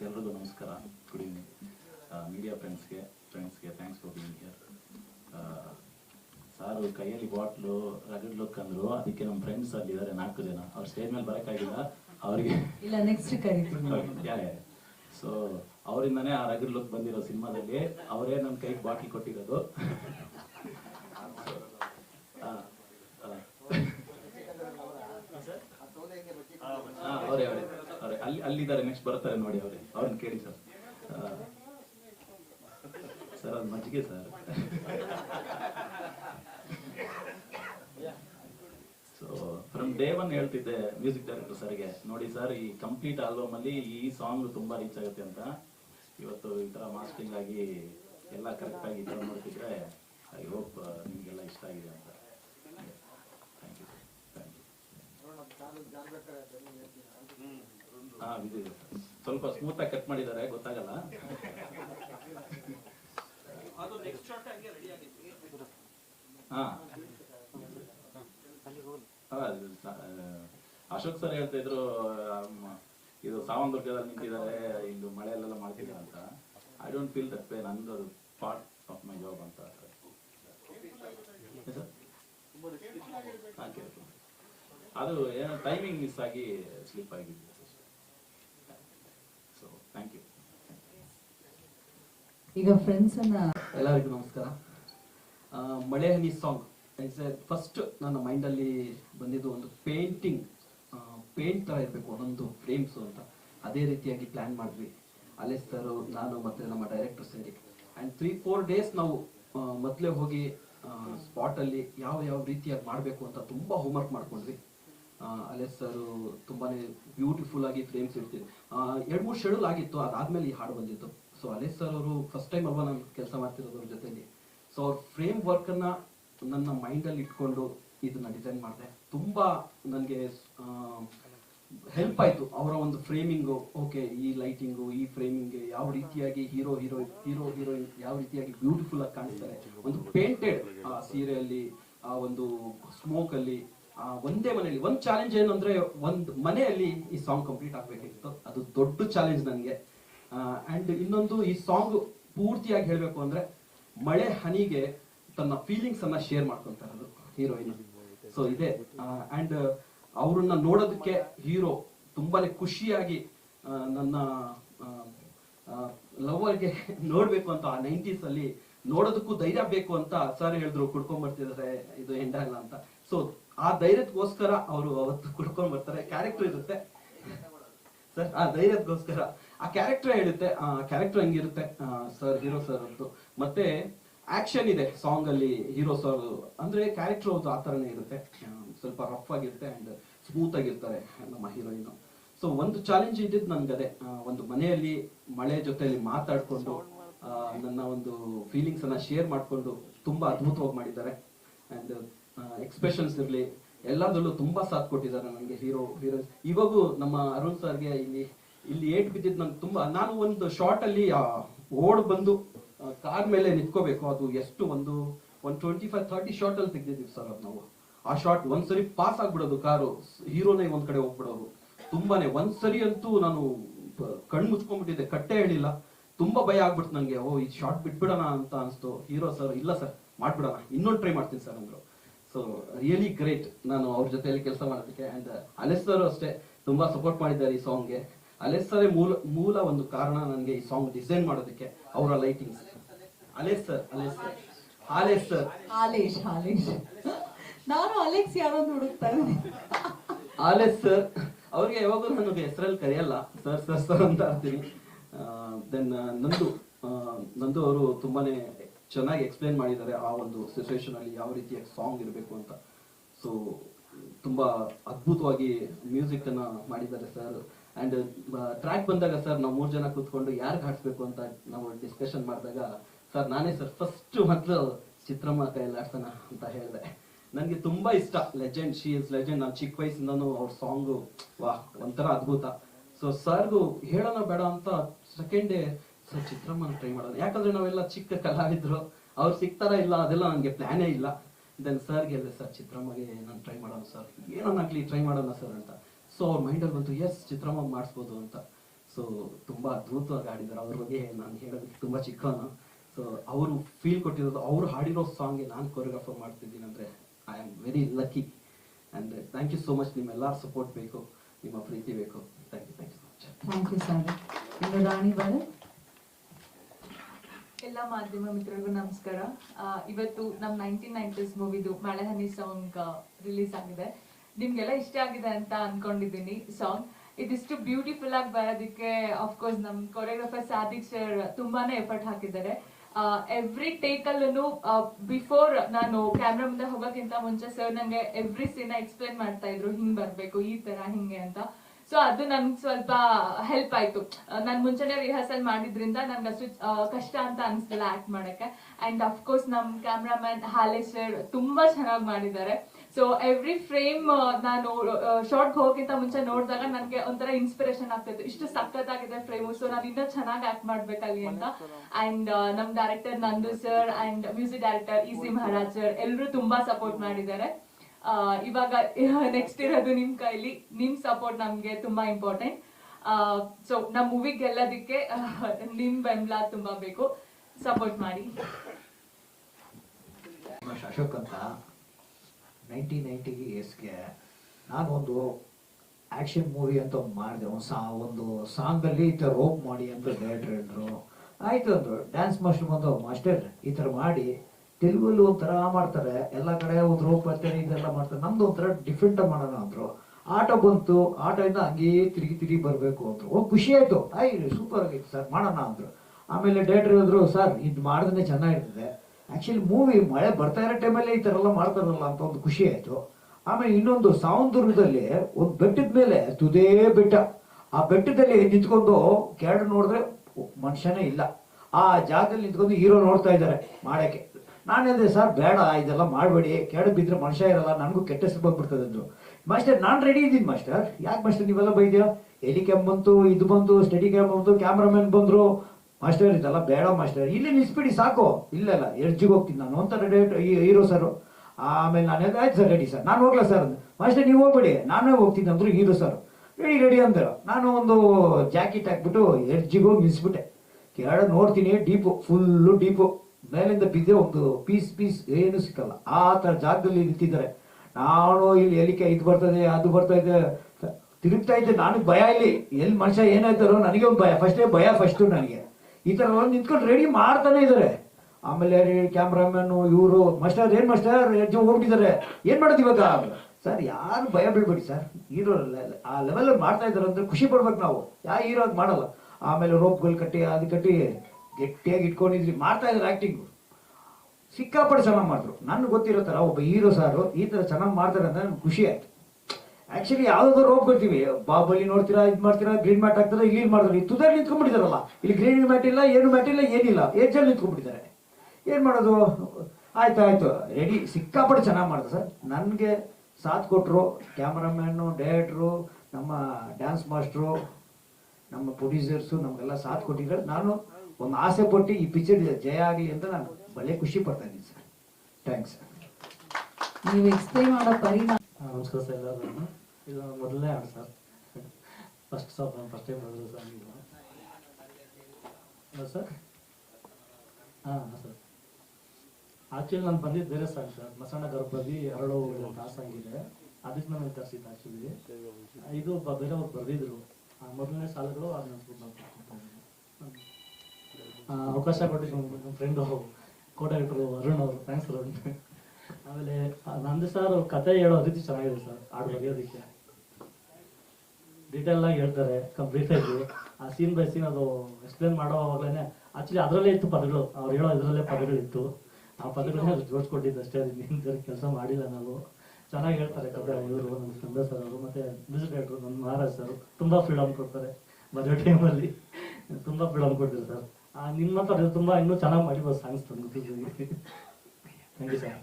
ಎಲ್ರಿಗೂ ನಮಸ್ಕಾರ. Good evening media ಫ್ರೆಂಡ್ಸ್ಗೆ ಫ್ರೆಂಡ್ಸ್ಗೆ thanks for being here sir ಕೈಯಲ್ಲಿ ಬಾಟ್ಲು ರಗಡ್ ಲುಕ್ ಅಂದ್ರು ಅದಕ್ಕೆ ನಮ್ಮ ಫ್ರೆಂಡ್ಸ್ ಅಲ್ಲಿ ಇದಾರೆ ನಾಲ್ಕು ಜನ. ಅವ್ರು ಸ್ಟೇಜ್ ಮೇಲೆ ಬರೋಕ್ಕಾಗಿಲ್ಲ ಅವರಿಗೆ ಇಲ್ಲ ನೆಕ್ಸ್ಟ್ ಸೊ ಅವರಿಂದನೇ ಆ ರಗಡ್ ಲುಕ್ ಬಂದಿರೋ ಸಿನಿಮಾದಲ್ಲಿ ಅವರೇ ನನ್ನ ಕೈಗೆ ಬಾಟ್ಲಿ ಕೊಟ್ಟಿರೋದು ಆ, ಆ. ಹಾ, ಅವರೇ ಅವರೇ ಅವರೇ ಅಲ್ಲಿ ಅಲ್ಲಿದ್ದಾರೆ ನೆಕ್ಸ್ಟ್ ಬರ್ತಾರೆ ನೋಡಿ ಅವ್ರೆ. ಅವ್ರನ್ನ ಕೇಳಿ ಸರ್. ಸರ್, ಅದು ಮಜ್ಜಿಗೆ sir. So from day one ಹೇಳ್ತಿದ್ದೆ ಮ್ಯೂಸಿಕ್ ಡೈರೆಕ್ಟರ್ ಸರ್ಗೆ ನೋಡಿ ಸರ್, ಈ ಕಂಪ್ಲೀಟ್ ಆಲ್ಬಮ್ ಅಲ್ಲಿ ಈ ಸಾಂಗ್ ತುಂಬಾ ರೀಚ್ ಆಗುತ್ತೆ ಅಂತ. ಇವತ್ತು ಈ ತರ ಮಾಸ್ಟಿಂಗ್ ಆಗಿ ಎಲ್ಲ ಕರೆಕ್ಟ್ ಆಗಿ ತರ ನೋಡ್ತಿದ್ರೆ ಐ ಹೋಪ್ ನಿಮ್ಗೆಲ್ಲ ಇಷ್ಟ ಆಗಿದೆ ಅಂತ. ಥ್ಯಾಂಕ್ ಯು ಥ್ಯಾಂಕ್ ಯು ಹಾ. ಸ್ವಲ್ಪ ಸ್ಮೂತ್ ಆಗಿ ಕಟ್ ಮಾಡಿದ್ದಾರೆ ಗೊತ್ತಾಗಲ್ಲ. ಅಶೋಕ್ ಸರ್ ಹೇಳ್ತಾ ಇದ್ರು ಇದು ಸಾವಂದುರ್ಗದಲ್ಲಿ ನಿಂತಿದ್ದಾರೆ ಇದು ಮಳೆಯಲ್ಲೆಲ್ಲ ಮಾಡ್ತಿದ್ದಾರೆ ಅಂತ. I don't feel that pay ನಂದು ಪಾರ್ಟ್ ಆಫ್ ಮೈ ಜಾಬ್ ಅಂತ. ಅದು ಏನೋ ಟೈಮಿಂಗ್ ಮಿಸ್ ಆಗಿ ಸ್ಲಿಪ್ ಆಗಿದೆ ಸೊ ಥ್ಯಾಂಕ್ ಯು ಈಗ ಫ್ರೆಂಡ್ಸ್ ಅನ್ನ ಎಲ್ಲರಿಗೂ ನಮಸ್ಕಾರ. ಮಳೆ ಹನಿ ಸಾಂಗ್ ಇಟ್ಸ್ ಫಸ್ಟ್ ನನ್ನ ಮೈಂಡಲ್ಲಿ ಬಂದಿದ್ದು ಒಂದು ಪೇಂಟಿಂಗ್ ಪೇಂಟ್ ಥರ ಇರಬೇಕು, ಒಂದೊಂದು ಫ್ರೇಮ್ಸ್ ಅಂತ. ಅದೇ ರೀತಿಯಾಗಿ ಪ್ಲ್ಯಾನ್ ಮಾಡಿದ್ವಿ. ಅಲೆಸ್ ಸರ್ ನಾನು ಮತ್ತು ನಮ್ಮ ಡೈರೆಕ್ಟರ್ ಸೇರಿ. ಆ್ಯಂಡ್ ತ್ರೀ ಫೋರ್ ಡೇಸ್ ನಾವು ಮೊದಲೇ ಹೋಗಿ ಸ್ಪಾಟಲ್ಲಿ ಯಾವ ಯಾವ ರೀತಿಯಾಗಿ ಮಾಡಬೇಕು ಅಂತ ತುಂಬ ಹೋಮ್ವರ್ಕ್ ಮಾಡ್ಕೊಂಡ್ವಿ. ಅಲೆಸ್ ಸರ್ ತುಂಬಾನೇ ಬ್ಯೂಟಿಫುಲ್ ಆಗಿ ಫ್ರೇಮ್ಸ್ ಇರ್ತಿದ್ರು ಎರಡು ಮೂರು ಶೆಡ್ಯೂಲ್ ಆಗಿತ್ತು, ಅದಾದ್ಮೇಲೆ ಈ ಹಾಡು ಬಂದಿತ್ತು. ಸೊ ಅದೇ ಸರ್ ಅವರು ಫಸ್ಟ್ ಟೈಮ್ ಅಲ್ವಾ ನಾನು ಕೆಲಸ ಮಾಡ್ತಿರೋದ್ರ ಜೊತೆಲಿ. ಸೊ ಅವ್ರ ಫ್ರೇಮ್ ವರ್ಕನ್ನ ನನ್ನ ಮೈಂಡ್ ಅಲ್ಲಿ ಇಟ್ಕೊಂಡು ಇದನ್ನ ಡಿಸೈನ್ ಮಾಡಿದೆ. ತುಂಬಾ ನನಗೆ ಹೆಲ್ಪ್ ಆಯ್ತು ಅವರ ಒಂದು ಫ್ರೇಮಿಂಗು ಓಕೆ ಈ ಲೈಟಿಂಗು ಈ ಫ್ರೇಮಿಂಗ್ ಯಾವ ರೀತಿಯಾಗಿ ಹೀರೋ ಹೀರೋ ಹೀರೋ ಹೀರೋಯಿನ್ ಯಾವ ರೀತಿಯಾಗಿ ಬ್ಯೂಟಿಫುಲ್ ಆಗಿ ಕಾಣಿಸ್ತಾರೆ. ಒಂದು ಪೇಂಟೆಡ್ ಆ, ಸೀರೆಯಲ್ಲಿ, ಆ, ಒಂದು ಸ್ಮೋಕ್ ಅಲ್ಲಿ, ಆ, ಒಂದೇ ಮನೆಯಲ್ಲಿ. ಒಂದ್ ಚಾಲೆಂಜ್ ಏನಂದ್ರೆ ಒಂದು ಮನೆಯಲ್ಲಿ ಈ ಸಾಂಗ್ ಕಂಪ್ಲೀಟ್ ಆಗ್ಬೇಕಿತ್ತು. ಅದು ದೊಡ್ಡ ಚಾಲೆಂಜ್ ನನಗೆ. ಅಂಡ್ ಇನ್ನೊಂದು ಈ ಸಾಂಗ್ ಪೂರ್ತಿಯಾಗಿ ಹೇಳಬೇಕು ಅಂದ್ರೆ ಮಳೆ ಹನಿಗೆ ತನ್ನ ಫೀಲಿಂಗ್ಸ್ ಅನ್ನ ಶೇರ್ ಮಾಡ್ಕೊಂತ ಇರೋದು ಹೀರೋಯಿನ್ ಸೊ ಇದೆ ಅಂಡ್ ಅವ್ರನ್ನ ನೋಡೋದಕ್ಕೆ ಹೀರೋ ತುಂಬಾನೇ ಖುಷಿಯಾಗಿ ನನ್ನ ಲವರ್ಗೆ ನೋಡ್ಬೇಕು ಅಂತ ಆ ನೈಂಟೀಸ್ ಅಲ್ಲಿ ನೋಡೋದಕ್ಕೂ ಧೈರ್ಯ ಬೇಕು ಅಂತ ಸರ್ ಹೇಳಿದ್ರು, ಕುಡ್ಕೊಂಡ್ ಬರ್ತಿದಾರೆ, ಇದು ಎಂಡ ಇಲ್ಲ ಅಂತ. ಸೊ ಆ ಧೈರ್ಯಕ್ಕೋಸ್ಕರ ಅವರು ಅವತ್ತು ಕುಡ್ಕೊಂಡ್ ಬರ್ತಾರೆ. ಕ್ಯಾರೆಕ್ಟರ್ ಇರುತ್ತೆ. ಸರ್ ಆ ಧೈರ್ಯಕ್ಕೋಸ್ಕರ ಆ ಕ್ಯಾರೆಕ್ಟರ್ ಹೇಳುತ್ತೆ ಕ್ಯಾರೆಕ್ಟರ್ ಹಂಗಿರುತ್ತೆ ಸರ್ ಹೀರೋ ಸರ್ ಅಂತ. ಮತ್ತೆ ಆಕ್ಷನ್ ಇದೆ ಸಾಂಗ್ ಅಲ್ಲಿ ಹೀರೋ ಸರ್ ಅಂದ್ರೆ ಕ್ಯಾರೆಕ್ಟರ್ ಅವ್ರದ್ದು ಆ ತರನೇ ಇರುತ್ತೆ. ಸ್ವಲ್ಪ ರಫ್ ಆಗಿರುತ್ತೆ ಅಂಡ್ ಸ್ಮೂತ್ ಆಗಿರ್ತಾರೆ ನಮ್ಮ ಹೀರೋಯಿನ್ ಸೊ ಒಂದು ಚಾಲೆಂಜ್ ಇದ್ದಿದ್ದು ನನ್ಗೆ ಅದೇ ಒಂದು ಮನೆಯಲ್ಲಿ ಮಳೆ ಜೊತೆಯಲ್ಲಿ ಮಾತಾಡ್ಕೊಂಡು ನನ್ನ ಒಂದು ಫೀಲಿಂಗ್ಸ್ ಅನ್ನ ಶೇರ್ ಮಾಡ್ಕೊಂಡು ತುಂಬಾ ಅದ್ಭುತವಾಗಿ ಮಾಡಿದ್ದಾರೆ. ಅಂಡ್ ಎಕ್ಸ್ಪ್ರೆಷನ್ಸ್ ಇರಲಿ, ಎಲ್ಲದರಲ್ಲೂ ತುಂಬಾ ಸಾಥ್ ಕೊಟ್ಟಿದ್ದಾರೆ ನನಗೆ ಹೀರೋ ಹೀರೋಯಿನ್ ಇವಾಗೂ ನಮ್ಮ ಅರುಣ್ ಸರ್ಗೆ ಇಲ್ಲಿ ಇಲ್ಲಿ ಏಟ್ ಬಿದ್ದಿದ್ದು ನಂಗೆ ತುಂಬಾ ನಾನು ಒಂದು ಶಾರ್ಟ್ ಅಲ್ಲಿ ಓಡ್ ಬಂದು ಕಾರ್ ಮೇಲೆ ನಿಂತ್ಕೋಬೇಕು. ಅದು ಎಷ್ಟು ಒಂದು one twenty five thirty shot ಅಲ್ಲಿ ತೆಗ್ದಿದ್ದೀವಿ ಸರ್ ಅದು ನಾವು. ಆ ಶಾರ್ಟ್ ಒಂದ್ಸರಿ ಪಾಸ್ ಆಗ್ಬಿಡೋದು ಕಾರು. ಹೀರೋನೇ ಒಂದ್ ಕಡೆ ಹೋಗ್ಬಿಡೋದು. ತುಂಬಾನೇ, ಒಂದ್ಸರಿ ಅಂತೂ ನಾನು ಕಣ್ಣ್ ಮುಚ್ಕೊಂಡ್ಬಿಟ್ಟಿದ್ದೆ. ಕಟ್ಟೆ ಹೇಳಿಲ್ಲ. ತುಂಬಾ ಭಯ ಆಗ್ಬಿಡ್ತು ನಂಗೆ. ಓ, ಈ ಶಾರ್ಟ್ ಬಿಟ್ಬಿಡೋಣ ಅಂತ ಅನ್ಸ್ತು. ಹೀರೋ ಸರ್, ಇಲ್ಲ ಸರ್, ಮಾಡ್ಬಿಡೋಣ. ಇನ್ನೊಂದು ಟ್ರೈ ಮಾಡ್ತೀನಿ ಸರ್ ಅಂದ್ರು. ಸೊ ರಿಯಲಿ ಗ್ರೇಟ್ ನಾನು ಅವ್ರ ಜೊತೆಯಲ್ಲಿ ಕೆಲಸ ಮಾಡೋದಕ್ಕೆ. ಅಂಡ್ ಅಲೆಸ್ ಸರ್ ಅಷ್ಟೇ, ತುಂಬಾ ಸಪೋರ್ಟ್ ಮಾಡಿದ್ದಾರೆ ಈ ಸಾಂಗ್ಗೆ ಅಲೆಸ್ ಸರ್ ಮೂಲ ಮೂಲ ಒಂದು ಕಾರಣ ನನಗೆ ಈ ಸಾಂಗ್ ಡಿಸೈನ್ ಮಾಡೋದಕ್ಕೆ ಅವರ lightings Alex sir Alex sir Halesh Halesh. ನಾನು ಅಲೆಕ್ಸ್ ಯಾರೋ ಹುಡುಕ್ತಾ ಇದ್ದೀನಿ. ಆಲೆಸ್ ಸರ್ ಅವ್ರಿಗೆ ಯಾವಾಗಲೂ ನನಗೆ ಹೆಸರಲ್ಲಿ ಕರೆಯಲ್ಲ. ಸರ್ ಸರ್ ಸರ್ ಅಂತ ಹೇಳ್ತೀನಿ ದೆನ್ ನಂದು ನಂದು ಅವರು ತುಂಬಾನೇ ಚೆನ್ನಾಗಿ ಎಕ್ಸ್ಪ್ಲೇನ್ ಮಾಡಿದ್ದಾರೆ ಆ ಒಂದು ಸಿಚುವೇಶನ್ ಅಲ್ಲಿ ಯಾವ ರೀತಿಯ ಸಾಂಗ್ ಇರಬೇಕು ಅಂತ. ಸೊ ತುಂಬಾ ಅದ್ಭುತವಾಗಿ ಮ್ಯೂಸಿಕ್ ಅನ್ನ ಮಾಡಿದ್ದಾರೆ ಸರ್ ಅಂಡ್ ಟ್ರ್ಯಾಕ್ ಬಂದಾಗ ಸರ್ ನಾವು ಮೂರ್ ಜನ ಕೂತ್ಕೊಂಡು ಯಾರಿಗೆ ಹಾಡಿಸ್ಬೇಕು ಅಂತ ನಾವು ಡಿಸ್ಕಷನ್ ಮಾಡಿದಾಗ ಸರ್ ನಾನೇ ಸರ್ ಫಸ್ಟ್ ಮೊದಲು ಚಿತ್ರಮ್ಮ ಕೈಯಲ್ಲಿ ಆಡ್ಸೋಣ ಅಂತ ಹೇಳಿದೆ. ನನಗೆ ತುಂಬಾ ಇಷ್ಟ. ಲೆಜೆಂಡ್ ಶಿ ಇಸ್ ಲೆಜೆಂಡ್ ನಾನು ಚಿಕ್ಕ ವಯಸ್ಸಿಂದನೂ ಅವ್ರ ಸಾಂಗು ವಾಹ್ ಒಂಥರ ಅದ್ಭುತ. ಸೊ ಸರ್ಗೂ ಹೇಳೋಣ ಬೇಡ ಅಂತ ಸೆಕೆಂಡ್ ಡೇ ಸರ್ ಚಿತ್ರಮ್ಮನ ಟ್ರೈ ಮಾಡೋಣ. ಯಾಕಂದ್ರೆ ನಾವೆಲ್ಲ ಚಿಕ್ಕ ಕಲಾವಿದ್ರು, ಅವ್ರು ಸಿಗ್ತಾರ ಇಲ್ಲ ಅದೆಲ್ಲ ನನಗೆ ಪ್ಲಾನೇ ಇಲ್ಲ. ದೆನ್ ಸರ್ಗೆ ಹೇಳಿದೆ ಸರ್ ಚಿತ್ರಮ್ಮಗೆ ನಾನು ಟ್ರೈ ಮಾಡೋಣ ಸರ್ ಏನನ್ನಾಗ್ಲಿ ಟ್ರೈ ಮಾಡೋಣ ಸರ್ ಅಂತ. ಸೊ ಅವ್ರ ಮೈಂಡಲ್ಲಿ ಬಂತು ಎಸ್ ಚಿತ್ರಮ್ಮ ಮಾಡಿಸ್ಬೋದು ಅಂತ. ಸೊ ತುಂಬಾ ಅದ್ಭುತವಾಗಿ ಹಾಡಿದ್ದಾರೆ. ಅವ್ರ ಬಗ್ಗೆ ನಾನು ಹೇಳೋದಕ್ಕೆ ತುಂಬಾ ಚಿಕ್ಕವನು. ಸೊ ಅವರು ಫೀಲ್ ಕೊಟ್ಟಿರೋದು ಅವ್ರು ಹಾಡಿರೋ ಸಾಂಗ್ಗೆ ನಾನು ಕೊರಿಯೋಗ್ರಾಫರ್ ಮಾಡ್ತಿದ್ದೀನಿ ಅಂದ್ರೆ I am very lucky and thank you so much ನಿಮ್ಮೆಲ್ಲರ ಸಪೋರ್ಟ್ ಬೇಕು. ನಿಮ್ಮ ಪ್ರೀತಿ ಬೇಕು. Thank you thank you so much thank you sir Rani ಬಾರೆ? ಎಲ್ಲ ಮಾಧ್ಯಮ ಮಿತ್ರರಿಗೂ ನಮಸ್ಕಾರ. ಇವತ್ತು ನಮ್ಮ ನೈನ್ಟೀನ್ ನೈನ್ಟೀಸ್ ಮೂವಿದು ಮಳೆಹನಿ ಸಾಂಗ್ ರಿಲೀಸ್ ಆಗಿದೆ. ನಿಮ್ಗೆಲ್ಲ ಇಷ್ಟ ಆಗಿದೆ ಅಂತ ಅನ್ಕೊಂಡಿದ್ದೀನಿ ಸಾಂಗ್. ಇದಿಷ್ಟು ಬ್ಯೂಟಿಫುಲ್ ಆಗಿ ಬರೋದಕ್ಕೆ ಕೋರ್ಸ್ ನಮ್ ಕೊರಿಯೋಗ್ರಾಫರ್ ಸಾದಿಕ್ ಸರ್ ತುಂಬಾನೇ ಎಫರ್ಟ್ ಹಾಕಿದ್ದಾರೆ. ಎವ್ರಿ ಟೇಕ್ ಅಲ್ಲೂ ಬಿಫೋರ್ ನಾನು ಕ್ಯಾಮ್ರಾ ಮುಂದೆ ಹೋಗೋಕ್ಕಿಂತ ಮುಂಚೆ ಸರ್ ನಂಗೆ ಎವ್ರಿ ಸೀನ್ ಎಕ್ಸ್ಪ್ಲೇನ್ ಮಾಡ್ತಾ ಇದ್ರು, ಹಿಂಗ್ ಬರ್ಬೇಕು, ಈ ತರ, ಹಿಂಗೆ ಅಂತ. ಸೊ ಅದು ನನ್ಗೆ ಸ್ವಲ್ಪ ಹೆಲ್ಪ್ ಆಯ್ತು. ನಾನು ಮುಂಚೆನೆ ರಿಹರ್ಸಲ್ ಮಾಡಿದ್ರಿಂದ ನನ್ಗೆ ಅಷ್ಟು ಕಷ್ಟ ಅಂತ ಅನ್ಸ್ತಿಲ್ಲ ಆಕ್ಟ್ ಮಾಡಕ್ಕೆ. ಅಂಡ್ ಅಫ್ಕೋರ್ಸ್ ನಮ್ ಕ್ಯಾಮ್ರಾಮನ್ ಹಾಲೇಶ್ ಸರ್ ತುಂಬಾ ಚೆನ್ನಾಗಿ ಮಾಡಿದ್ದಾರೆ. ಸೊ ಎವ್ರಿ ಫ್ರೇಮ್ ನಾನು ಶಾರ್ಟ್ ಹೋಗೋಕ್ಕಿಂತ ಮುಂಚೆ ನೋಡಿದಾಗ ನನಗೆ ಒಂಥರ ಇನ್ಸ್ಪಿರೇಷನ್ ಆಗ್ತಿತ್ತು. ಇಷ್ಟು ಸಖತ್ತಾಗಿದೆ ಫ್ರೇಮು ಸೊ ನಾನು ಇನ್ನೂ ಚೆನ್ನಾಗಿ ಆಕ್ಟ್ ಮಾಡ್ಬೇಕಲ್ಲಿ ಅಂತ. ಅಂಡ್ ನಮ್ director Nandu sir and music director E C Maharaj sir ಎಲ್ಲರೂ ತುಂಬಾ ಸಪೋರ್ಟ್ ಮಾಡಿದ್ದಾರೆ. ಆ, ಇವಾಗ ನೆಕ್ಸ್ಟ್ ಇರೋದು ನಿಮ್ ಕೈಲಿ. ನಿಮ್ ಸಪೋರ್ಟ್ ನಮ್ಗೆ ತುಂಬಾ ಇಂಪಾರ್ಟೆಂಟ್ ಸೊ ನಮ್ ಮೂವಿ ಗೆಲ್ಲೋದಿಕ್ಕೆ ಆ, ನಿಮ್ ಬೆಂಬಲ ತುಂಬಾ ಬೇಕು. ಸಪೋರ್ಟ್ ಮಾಡಿ. ನಮ್ಮ ಅಶೋಕ್ ಅಂತ ನೈನ್ಟೀನ್ ನೈಂಟಿಗೆ ಏಸ್ಗೆ ನಾನು ಒಂದು ಆ್ಯಕ್ಷನ್ ಮೂವಿ ಅಂತ ಮಾಡಿದೆ. ಒಂದು ಸಾ, ಒಂದು ಸಾಂಗಲ್ಲಿ ಈ ಥರ ರೋಪ್ ಮಾಡಿ ಅಂತ ಡೈರೆಕ್ಟರ್ ಹೇಳಿದ್ರು ಆಯ್ತು ಅಂದರು. ಡ್ಯಾನ್ಸ್ ಮಾಸ್ಟರ್ ಬಂದು ಮಾಸ್ಟರ್ ಈ ಥರ ಮಾಡಿ ತೆಲುಗಲ್ಲಿ ಒಂಥರ ಮಾಡ್ತಾರೆ. ಎಲ್ಲ ಕಡೆ ಒಂದು ರೋಪ್ ಬರ್ತಾರೆ ಇದೆಲ್ಲ ಮಾಡ್ತಾರೆ. ನಮ್ದು ಒಂಥರ ಡಿಫ್ರೆಂಟ್ ಮಾಡೋಣ ಅಂದರು. ಆಟ ಬಂತು. ಆಟದಿಂದ ಹಂಗೇ ತಿರುಗಿ ತಿರುಗಿ ಬರಬೇಕು ಅಂದ್ರು. ಒಂದು ಖುಷಿ ಆಯ್ತು. ಆಯ್ ಸೂಪರ್ ಆಗಿತ್ತು ಸರ್, ಮಾಡೋಣ ಅಂದರು. ಆಮೇಲೆ ಡೈರೆಕ್ಟರ್ ಹೇಳಿದ್ರು, ಸರ್, ಇದು ಮಾಡಿದ್ರೆ ಚೆನ್ನಾಗಿರ್ತದೆ. ಆಕ್ಚುಲಿ ಮೂವಿ ಮಳೆ ಬರ್ತಾ ಇರೋ ಟೈಮಲ್ಲಿ ಈ ಥರ ಎಲ್ಲ ಮಾಡ್ತಾರಲ್ಲ ಅಂತ ಒಂದು ಖುಷಿ ಆಯ್ತು. ಆಮೇಲೆ ಇನ್ನೊಂದು ಸಾವಂದುರ್ಗದಲ್ಲಿ ಒಂದು ಬೆಟ್ಟದ ಮೇಲೆ ತುದೇ ಬೆಟ್ಟ. ಆ ಬೆಟ್ಟದಲ್ಲಿ ನಿಂತ್ಕೊಂಡು ಕೆರಡು ನೋಡಿದ್ರೆ ಮನುಷ್ಯನೇ ಇಲ್ಲ. ಆ ಜಾಗದಲ್ಲಿ ನಿಂತ್ಕೊಂಡು ಹೀರೋ ನೋಡ್ತಾ ಇದ್ದಾರೆ ಮಾಡೋಕ್ಕೆ. ನಾನು ಹೇಳಿದೆ ಸರ್, ಬೇಡ, ಇದೆಲ್ಲ ಮಾಡಬೇಡಿ. ಕೆರಡು ಬಿದ್ದರೆ ಮನುಷ್ಯ ಇರಲ್ಲ, ನನಗೂ ಕೆಟ್ಟ ಹೆಸರು ಬಂದ್ಬಿಡ್ತದೆ ಅಂದರು. ಮಾಸ್ಟರ್, ನಾನು ರೆಡಿ ಇದ್ದೀನಿ, ಮಾಸ್ಟರ್. ಯಾಕೆ ಮಾಸ್ಟರ್, ನೀವೆಲ್ಲ ಬೈದ್ಯಾ? ಎಲಿ ಕ್ಯಾಮ್ ಬಂತು, ಇದು ಬಂತು ಸ್ಟಡಿ ಕ್ಯಾಮ್ ಬಂತು ಕ್ಯಾಮ್ರಾಮನ್ ಬಂದ್ರು. ಮಾಸ್ಟರ್ ಇದೆಲ್ಲ ಬೇಡ ಮಾಸ್ಟರ್ ಇಲ್ಲಿ ನಿಲ್ಸ್ಬಿಡಿ, ಸಾಕು. ಇಲ್ಲ ಇಲ್ಲ, ಎಡ್ಜಿಗೆ ಹೋಗ್ತೀನಿ ನಾನು ಅಂತ ಡೇಟ್ ಹೀರೋ ಸರ್ ಆಮೇಲೆ ನಾನು ಆಯ್ತು ಸರ್ ರೆಡಿ ಸರ್ ನಾನು ಹೋಗ್ಲಾ ಸರ್ ಮಾಸ್ಟರ್ ನೀವು ಹೋಗ್ಬಿಡಿ. ನಾನೇ ಹೋಗ್ತೀನಿ ಅಂದ್ರು ಹೀರೋ ಸರ್ ರೆಡಿ ರೆಡಿ ಅಂದರು. ನಾನು ಒಂದು ಜಾಕೆಟ್ ಹಾಕ್ಬಿಟ್ಟು ಎಡ್ಜಿಗೆ ಹೋಗಿ ನಿಲ್ಸ್ಬಿಟ್ಟೆ. ಕೆಳ ನೋಡ್ತೀನಿ ಡೀಪು ಫುಲ್ಲು ಡೀಪು ಮೇಲಿಂದ ಬಿದ್ದೆ ಒಂದು ಪೀಸ್ ಪೀಸ್ ಏನು ಸಿಕ್ಕಲ್ಲ. ಆ ಥರ ಜಾಗದಲ್ಲಿ ನಿಂತಿದ್ದಾರೆ. ನಾನು ಇಲ್ಲಿ ಎಲಿಕೆ ಇದು ಬರ್ತದೆ, ಅದು ಬರ್ತಾ ಇದೆ ತಿರುಗ್ತಾ ಇದ್ದೆ. ನನಗೆ ಭಯ ಇಲ್ಲಿ. ಎಲ್ಲಿ ಮನುಷ್ಯ ಏನಾಯ್ತಾರೋ ನನಗೆ ಒಂದು ಭಯ. ಫಸ್ಟೇ ಭಯ ಫಸ್ಟು ನನಗೆ. ಈ ಥರ ನಿಂತ್ಕೊಂಡು ರೆಡಿ ಮಾಡ್ತಾನೆ ಇದ್ದಾರೆ ಆಮೇಲೆ ಕ್ಯಾಮ್ರಾಮ್ಯಾನು ಇವರು ಮಾಸ್ಟರ್ ಏನು ಮಾಸ್ಟರ್ ಎಷ್ಟು ಹೋಗ್ಬಿಟ್ಟಿದ್ದಾರೆ ಏನು ಮಾಡೋದು ಇವಾಗ? ಸರ್, ಯಾರು ಭಯ ಬೀಳ್ಬೇಡಿ ಸರ್. ಹೀರೋ ಆ ಲೆವೆಲ್ ಮಾಡ್ತಾ ಇದಾರೆ ಅಂದ್ರೆ ಖುಷಿ ಪಡ್ಬೇಕು ನಾವು. ಯಾ ಹೀರೋ ಅದ್ ಮಾಡಲ್ಲ. ಆಮೇಲೆ ರೋಪ್ಗಳು ಕಟ್ಟಿ, ಅದು ಕಟ್ಟಿ ಗಟ್ಟಿಯಾಗಿ ಇಟ್ಕೊಂಡಿದ್ರಿ ಮಾಡ್ತಾ ಇದ್ದಾರೆ ಆಕ್ಟಿಂಗ್ ಸಿಕ್ಕಾಪಟ್ಟೆ ಚೆನ್ನಾಗಿ ಮಾಡಿದ್ರು. ನನಗೆ ಗೊತ್ತಿರೋ ಥರ ಒಬ್ಬ ಹೀರೋ ಸಾರು ಈ ಥರ ಚೆನ್ನಾಗಿ ಮಾಡ್ತಾರೆ ಅಂತ ನನಗೆ ಖುಷಿ ಆಯ್ತು. ಆಕ್ಚುಲಿ ಯಾವ್ದಾದ್ರು ರೋಗ ಕೊಡ್ತೀವಿ ಬಾಬಲಿ ನೋಡ್ತೀರಾ ಇದು ಮಾಡ್ತೀರಾ ಗ್ರೀನ್ ಮ್ಯಾಟ್ ಹಾಕ್ತಾರ ಇಲ್ಲಿ ಮಾಡ್ತಾರೆ. ತುದಲ್ಲಿ ನಿಂತ್ಕೊಂಡ್ಬಿಟ್ಟಿದಾರಲ್ಲ. ಇಲ್ಲಿ ಗ್ರೀನ್ ಮ್ಯಾಟ್ ಇಲ್ಲ ಏನು ಮ್ಯಾಟ್ ಇಲ್ಲ ಏನಿಲ್ಲ. ಏಜಲ್ಲಿ ನಿಂತ್ಕೊಂಡ್ಬಿಟ್ಟಿದ್ದಾರೆ. ಏನ್ ಮಾಡೋದು? ಆಯ್ತು ಆಯ್ತು. ರೆಡಿ ಸಿಕ್ಕಾಪಟ್ಟೆ ಚೆನ್ನಾಗಿ ಮಾಡಿದೆ ಸರ್. ನನಗೆ ಸಾಥ್ ಕೊಟ್ಟರು ಕ್ಯಾಮ್ರಾಮ್ಯಾನು ಡೈರೆಕ್ಟ್ರು ನಮ್ಮ ಡ್ಯಾನ್ಸ್ ಮಾಸ್ಟ್ರು ನಮ್ಮ ಪ್ರೊಡ್ಯೂಸರ್ಸು ನಮಗೆಲ್ಲ ಸಾಥ್ ಕೊಟ್ಟಿದ್ದಾರೆ. ನಾನು ಒಂದು ಆಸೆ ಪಟ್ಟು ಈ ಪಿಕ್ಚರ್ ಜಯ ಆಗಲಿ ಅಂತ ನಾನು ಒಳ್ಳೆ ಖುಷಿ ಪಡ್ತಾ ಇದ್ದೀನಿ ಸರ್. ಥ್ಯಾಂಕ್ಸ್ ನೀವು ಎಕ್ಸ್ಪ್ಲೈನ್ ಮಾಡೋ ಪರಿಣಾಮ ನಮಸ್ಕಾರ ಸರ್ ಎಲ್ಲರಿಗೂ ಇದು ಮೊದಲನೇ ಹಾಡು ಸರ್. ಫಸ್ಟ್ ಸ್ಟಾಪ್ ನಾನು ಫಸ್ಟ್ ಟೈಮ್ ಮಾಡಿದ್ರು ಸರ್ ನೀವು. ಸರ್? ಹಾಂ ಸರ್. ಆ್ಯಕ್ಚುಲಿ ನಾನು ಬಂದಿದ್ದು ಬೇರೆ ಸಾಂಗ್ ಸರ್. ಮಸಣ ಗರ್ಭದಿ ಹರಳು ಅಂತ ಆ ಸಾಂಗ್ ಇದೆ. ಅದಕ್ಕೆ ನಾನು ತರಿಸಿದ್ದು ಆ್ಯಕ್ಚುಲಿ ಇದು ಬೇರೆಯವ್ರು ಬರೆದಿದ್ರು. ಮೊದಲನೇ ಸಾಲುಗಳು ಅದು ಅವಕಾಶ ಕೊಟ್ಟಿದ್ದು ನಮ್ಮ ಫ್ರೆಂಡು ಕೋ ಡೈರೆಕ್ಟ್ರು ಅರುಣ್ ಅವರು. ಥ್ಯಾಂಕ್ಸ್ ಅರುಣ್. ಆಮೇಲೆ ನಂದು ಸರ್ ಕತೆ ಹೇಳೋ ರೀತಿ ಚೆನ್ನಾಗಿದೆ ಸರ್, ಹಾಡು ಬರೆಯೋದಕ್ಕೆ. ಡೀಟೇಲ್ ಆಗಿ ಹೇಳ್ತಾರೆ ಕಂಪ್ಲೀಟ್ ಆಗಿ. ಆ ಸೀನ್ ಬೈ ಸೀನ್ ಅದು ಎಕ್ಸ್ಪ್ಲೇನ್ ಮಾಡೋವಾಗಲೇ ಆಕ್ಚುಲಿ ಅದರಲ್ಲೇ ಇತ್ತು ಪದಗಳು. ಅವ್ರು ಹೇಳೋ ಇದರಲ್ಲೇ ಪದಗಳಿತ್ತು ಆ ಪದಗಳನ್ನ ಜೋಡಿಸ್ಕೊಟ್ಟಿದ್ದು ಅಷ್ಟೇ ನಿಂತ ಕೆಲಸ ಮಾಡಿಲ್ಲ ನಾವು. ಚೆನ್ನಾಗಿ ಹೇಳ್ತಾರೆ ಕತೆ ಇವರು, ನಮ್ಮ ಚಂದ ಸರ್ ಅವರು, ಮತ್ತೆ ಮ್ಯೂಸಿಕ್ ಡೈರೆಕ್ಟರ್ ನಮ್ಮ ಮಹಾರಾಜ್ ಸರ್ ತುಂಬ ಫ್ರೀಡಮ್ ಕೊಡ್ತಾರೆ ಮದುವೆ ಟೈಮಲ್ಲಿ ತುಂಬ ಫ್ರೀಡಮ್ ಕೊಡ್ತೀರಿ ಸರ್ ನಿಮ್ಮ ಮಾತಾಡಿದ್ರೆ ತುಂಬ ಇನ್ನೂ ಚೆನ್ನಾಗಿ ಮಾಡಿಬೋದು ಸಾಂಗ್ಸ್ ತಂದು thank you sir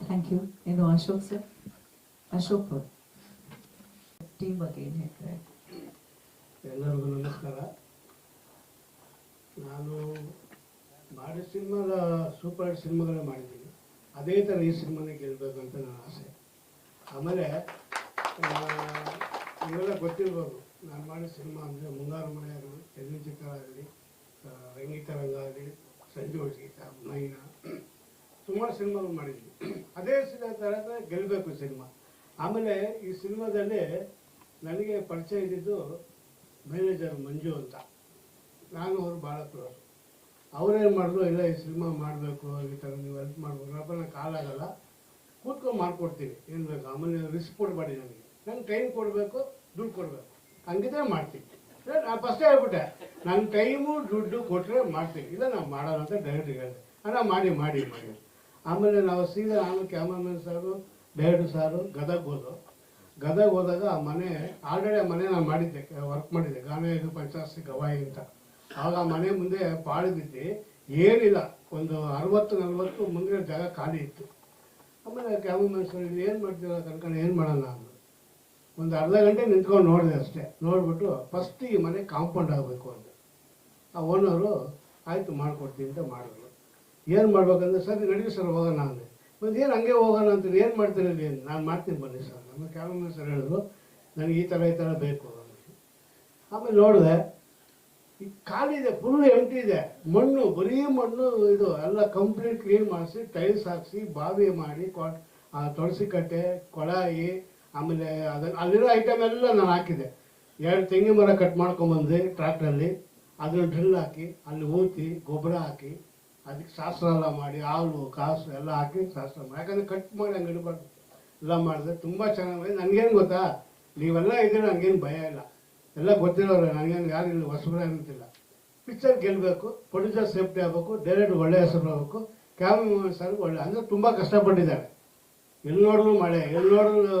thank you ಇನ್ನು ಅಶೋಕ್ ಸರ್ ಅಶೋಕ್ ಟೀಮ್ ಬಗ್ಗೆ ಏನ್ ಹೇಳ್ತಾರೆ? ಎಲ್ಲರಿಗೂ ನಮಸ್ಕಾರ. ನಾನು ಮಾಡಿದ ಸಿನಿಮಾದ ಸೂಪರ್ ಹಿಟ್ ಸಿನಿಮಾಗಳೇ ಮಾಡಿದ್ದೀನಿ. ಅದೇ ಥರ ಈ ಸಿನಿಮಾನೇ ಗೆಲ್ಲಬೇಕು ಅಂತ ನನ್ನ ಆಸೆ. ಆಮೇಲೆ ಇವೆಲ್ಲ ಗೊತ್ತಿರ್ಬೋದು. ನಾನು ಮಾಡಿದ ಸಿನಿಮಾ ಅಂದರೆ ಮುಂಗಾರು ಮನೆ ಆಗಲಿ ಎಲ್ಲಿ ಚಿತ್ರ ಆಗಲಿ ರಂಗಿತ ರಂಗ ಆಗಲಿ, ಸಂಜೆ ಗೀತ ಸುಮಾರು ಸಿನಿಮಾಗಳು ಮಾಡಿದ್ವಿ ಅದೇ ಸಿನಿಮಾ ಥರ ಗೆಲ್ಲಬೇಕು ಸಿನಿಮಾ. ಆಮೇಲೆ ಈ ಸಿನಿಮಾದಲ್ಲಿ ನನಗೆ ಪರಿಚಯ ಇದ್ದಿದ್ದು ಮ್ಯಾನೇಜರ್ ಮಂಜು ಅಂತ. ನಾನು ಅವರು ಭಾಳ ಕ್ಲೋಸ್ ಅವರೇನು ಮಾಡಿದ್ರು, ಇಲ್ಲ, ಈ ಸಿನಿಮಾ ಮಾಡಬೇಕು, ಈ ಥರ ನೀವು ಹೆಲ್ಪ್ ಮಾಡ್ಬೋದು ಅಪ್ಪ ನಾನು ಕಾಲಾಗಲ್ಲ. ಕೂತ್ಕೊಂಡು ಮಾಡಿಕೊಡ್ತೀನಿ. ಏನು ಬೇಕು? ಆಮೇಲೆ ರಿಸ್ಕ್ ಕೊಡಬೇಡಿ ನನಗೆ. ನಂಗೆ ಟೈಮ್ ಕೊಡಬೇಕು, ದುಡ್ಡು ಕೊಡಬೇಕು. ಹಂಗಿದ್ರೆ ಮಾಡ್ತೀನಿ. ಫಸ್ಟೇ ಹೇಳ್ಬಿಟ್ಟೆ. ನನ್ನ ಟೈಮು ದುಡ್ಡು ಕೊಟ್ಟರೆ ಮಾಡ್ತೀನಿ. ಇಲ್ಲ, ನಾನು ಮಾಡೋಣ ಅಂತ ಡೈರೆಕ್ಟ್ ಹೇಳಿದೆ. ಅಣ್ಣ ಮಾಡಿ ಮಾಡಿ ಮಾಡಿ. ಆಮೇಲೆ ನಾವು ಸೀದಾ ನಾನು ಕ್ಯಾಮ್ರಾಮನ್ ಸಾರು ಡೈರೆಕ್ಟರ್ ಸಾರು, ಗದಗ ಗದಗ ಹೋದಾಗ ಆ ಮನೆ, ಆಲ್ರೆಡಿ ಆ ಮನೆ ನಾನು ಮಾಡಿದ್ದೆ ವರ್ಕ್ ಮಾಡಿದ್ದೆ ಗಾನ ಇದು ಪಂಚಾಸ್ತಿ ಗವಾಯಿ ಅಂತ. ಆಗ ಆ ಮನೆ ಮುಂದೆ ಪಾಳು ಬಿದ್ದು, ಏನಿಲ್ಲ, ಒಂದು ಅರವತ್ತು, ನಲ್ವತ್ತು ಮುಂದಿನ ಜಾಗ ಖಾಲಿ ಇತ್ತು. ಆಮೇಲೆ ಕ್ಯಾಮ್ರಾಮನ್ ಸರ್ ಏನು ಮಾಡ್ತೀರ ಕರ್ಕೊಂಡು ಏನು ಮಾಡೋಣ ಅಂದರು ಒಂದು ಅರ್ಧ ಗಂಟೆ ನಿಂತ್ಕೊಂಡು ನೋಡಿದೆ ಅಷ್ಟೇ. ನೋಡಿಬಿಟ್ಟು ಫಸ್ಟ್ ಈ ಮನೆ ಕಾಂಪೌಂಡ್ ಆಗಬೇಕು ಅಂತ. ಆ ಓನರು ಆಯಿತು, ಮಾಡಿಕೊಡ್ತೀನಿ ಅಂತ ಮಾಡಿದ್ರು. ಏನು ಮಾಡ್ಬೇಕಂದ್ರೆ, ಸರ್ ನಡೀರಿ ಸರ್, ಹೋಗೋಣ ಅಂದೆ. ಮತ್ತು ಏನು ಹಂಗೆ ಹೋಗೋಣ ಅಂತೀರಿ ಏನು ಮಾಡ್ತೀರಿ ನಾನು ಮಾಡ್ತೀನಿ ಬನ್ನಿ ಸರ್. ನಮ್ಮ ಕ್ಯಾಮ್ರಾಮನ್ ಸರ್ ಹೇಳಿದ್ರು, ನನಗೆ ಈ ಥರ ಈ ಥರ ಬೇಕು. ಆಮೇಲೆ ನೋಡಿದೆ, ಈ ಖಾಲಿ ಇದೆ ಫುಲ್ ಎಂಟಿ ಇದೆ. ಮಣ್ಣು, ಬರೀ ಮಣ್ಣು, ಇದು ಎಲ್ಲ ಕಂಪ್ಲೀಟ್ ಕ್ಲೀನ್ ಮಾಡಿಸಿ ಟೈಲ್ಸ್ ಹಾಕಿಸಿ, ಬಾವಿ ಮಾಡಿ ತುಳಸಿ ಕಟ್ಟೆ ಕೊಳಾಯಿ, ಆಮೇಲೆ ಅದನ್ನು ಅಲ್ಲಿರೋ ಐಟಮ್ ಎಲ್ಲ ನಾನು ಹಾಕಿದೆ. ಎರಡು ತೆಂಗಿನ ಮರ ಕಟ್ ಮಾಡ್ಕೊಂಬಂದೆ ಟ್ರ್ಯಾಕ್ಟ್ರಲ್ಲಿ. ಅದನ್ನು ಡ್ರಿಲ್ ಹಾಕಿ, ಅಲ್ಲಿ ಊತಿ, ಗೊಬ್ಬರ ಹಾಕಿ, ಅದಕ್ಕೆ ಶಾಸ್ತ್ರ ಎಲ್ಲ ಮಾಡಿ, ಹಾಲು, ಕಾಸು ಎಲ್ಲ ಹಾಕಿ ಶಾಸ್ತ್ರ ಮಾಡಿ. ಯಾಕಂದರೆ ಕಟ್ ಮಾಡಿ ಹಂಗೆ ಇಡಬಾರ್ದು ಎಲ್ಲ ಮಾಡಿದೆ. ತುಂಬ ಚೆನ್ನಾಗಿ ನನಗೇನು ಗೊತ್ತಾ? ನೀವೆಲ್ಲ ಇದ್ದೀರ ನನಗೇನು ಭಯ ಇಲ್ಲ. ಎಲ್ಲ ಗೊತ್ತಿರೋರು, ನನಗೇನು ಯಾರು ಇಲ್ಲ, ಹೊಸಬ್ರ ಅಂತಿಲ್ಲ. ಪಿಕ್ಚರ್ ಗೆಲ್ಲಬೇಕು ಪ್ರೊಡ್ಯೂಸರ್ ಸೇಫ್ಟಿ ಆಗಬೇಕು ಡೈರೆಕ್ಟ್ ಒಳ್ಳೆ ಹೆಸರು ಬರಬೇಕು. ಕ್ಯಾಮ್ರಾ ಸರ್ ಒಳ್ಳೆ ಅಂದರೆ ತುಂಬ ಕಷ್ಟಪಟ್ಟಿದ್ದಾರೆ. ಎಲ್ಲಿ ನೋಡಿದ್ರು ಮಳೆ ಎಲ್ಲಿ ನೋಡಿದ್ರು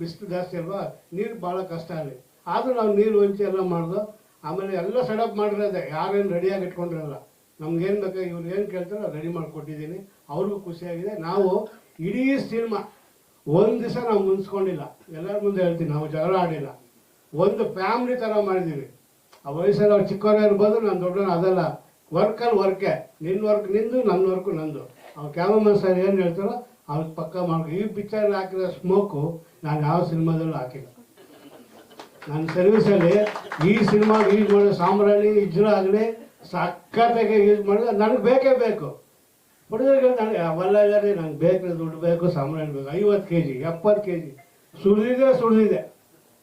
ಬಿಸಿಲು ಜಾಸ್ತಿ ಅಲ್ವಾ? ನೀರು ಭಾಳ ಕಷ್ಟ ಅಲ್ಲಿ. ಆದರೂ ನಾವು ನೀರು ಹೊಂಚಿ ಎಲ್ಲ ಮಾಡಿದೋ, ಆಮೇಲೆ ಎಲ್ಲ ಸೆಟಪ್ ಮಾಡಿರೋದೆ. ಯಾರೇನು ರೆಡಿಯಾಗಿ ಇಟ್ಕೊಂಡಿರಲ್ಲ. ನಮ್ಗೇನು ಬೇಕು, ಇವ್ರು ಏನು ಕೇಳ್ತಾರೋ ರೆಡಿ ಮಾಡಿಕೊಟ್ಟಿದ್ದೀನಿ. ಅವ್ರಿಗೂ ಖುಷಿಯಾಗಿದೆ. ನಾವು ಇಡೀ ಸಿನಿಮಾ ಒಂದು ದಿವಸ ನಾವು ಮುನ್ಸ್ಕೊಂಡಿಲ್ಲ. ಎಲ್ಲರ ಮುಂದೆ ಹೇಳ್ತೀನಿ, ನಾವು ಜಗಳ ಆಡಿಲ್ಲ. ಒಂದು ಫ್ಯಾಮ್ಲಿ ಥರ ಮಾಡಿದ್ದೀವಿ ಆ ವಯಸ್ಸಲ್ಲಿ ಅವ್ರು ಚಿಕ್ಕವರೇ ಇರ್ಬೋದು, ನಾನು ದೊಡ್ಡವನು ಅದಲ್ಲ. ವರ್ಕಲ್ಲಿ ವರ್ಕೆ ನಿನ್ನ ವರ್ಕ್ ನಿಂದು ನನ್ನ ವರ್ಕು ನಂದು. ಅವ್ರು ಕ್ಯಾಮರಾಮನ್ ಸರ್ ಏನು ಹೇಳ್ತಾರೋ ಅವ್ರಿಗೆ ಪಕ್ಕ ಮಾಡ್ಕೊ ಈ ಪಿಕ್ಚರ್ ಹಾಕಿರೋ ಸ್ಮೋಕು ನಾನು ಯಾವ ಸಿನಿಮಾದಲ್ಲೂ ಹಾಕಿಲ್ಲ. ನನ್ನ ಸರ್ವಿಸಲ್ಲಿ ಈ ಸಿನಿಮಾ ಯೂಸ್ ಮಾಡೋ ಸಾಂಬ್ರಾಣಿ ಇಜ್ರ ಆಗಲಿ ಸಕ್ಕತ್ತಾಗಿ ಯೂಸ್ ಮಾಡಿದ್ರೆ ನನಗೆ ಬೇಕೇ ಬೇಕು. ಹುಡುಗರಿಗೆ ನನಗೆ ಅವೆಲ್ಲ ಇದ್ದಾರೆ ನಂಗೆ ಬೇಕು ದುಡ್ಡು ಬೇಕು, ಸಾಮಾನು ಬೇಕು, ಐವತ್ತು ಕೆ ಜಿ, ಎಪ್ಪತ್ತು ಕೆ ಜಿ. ಸುಳಿದಿದೆ ಸುಳಿದಿದೆ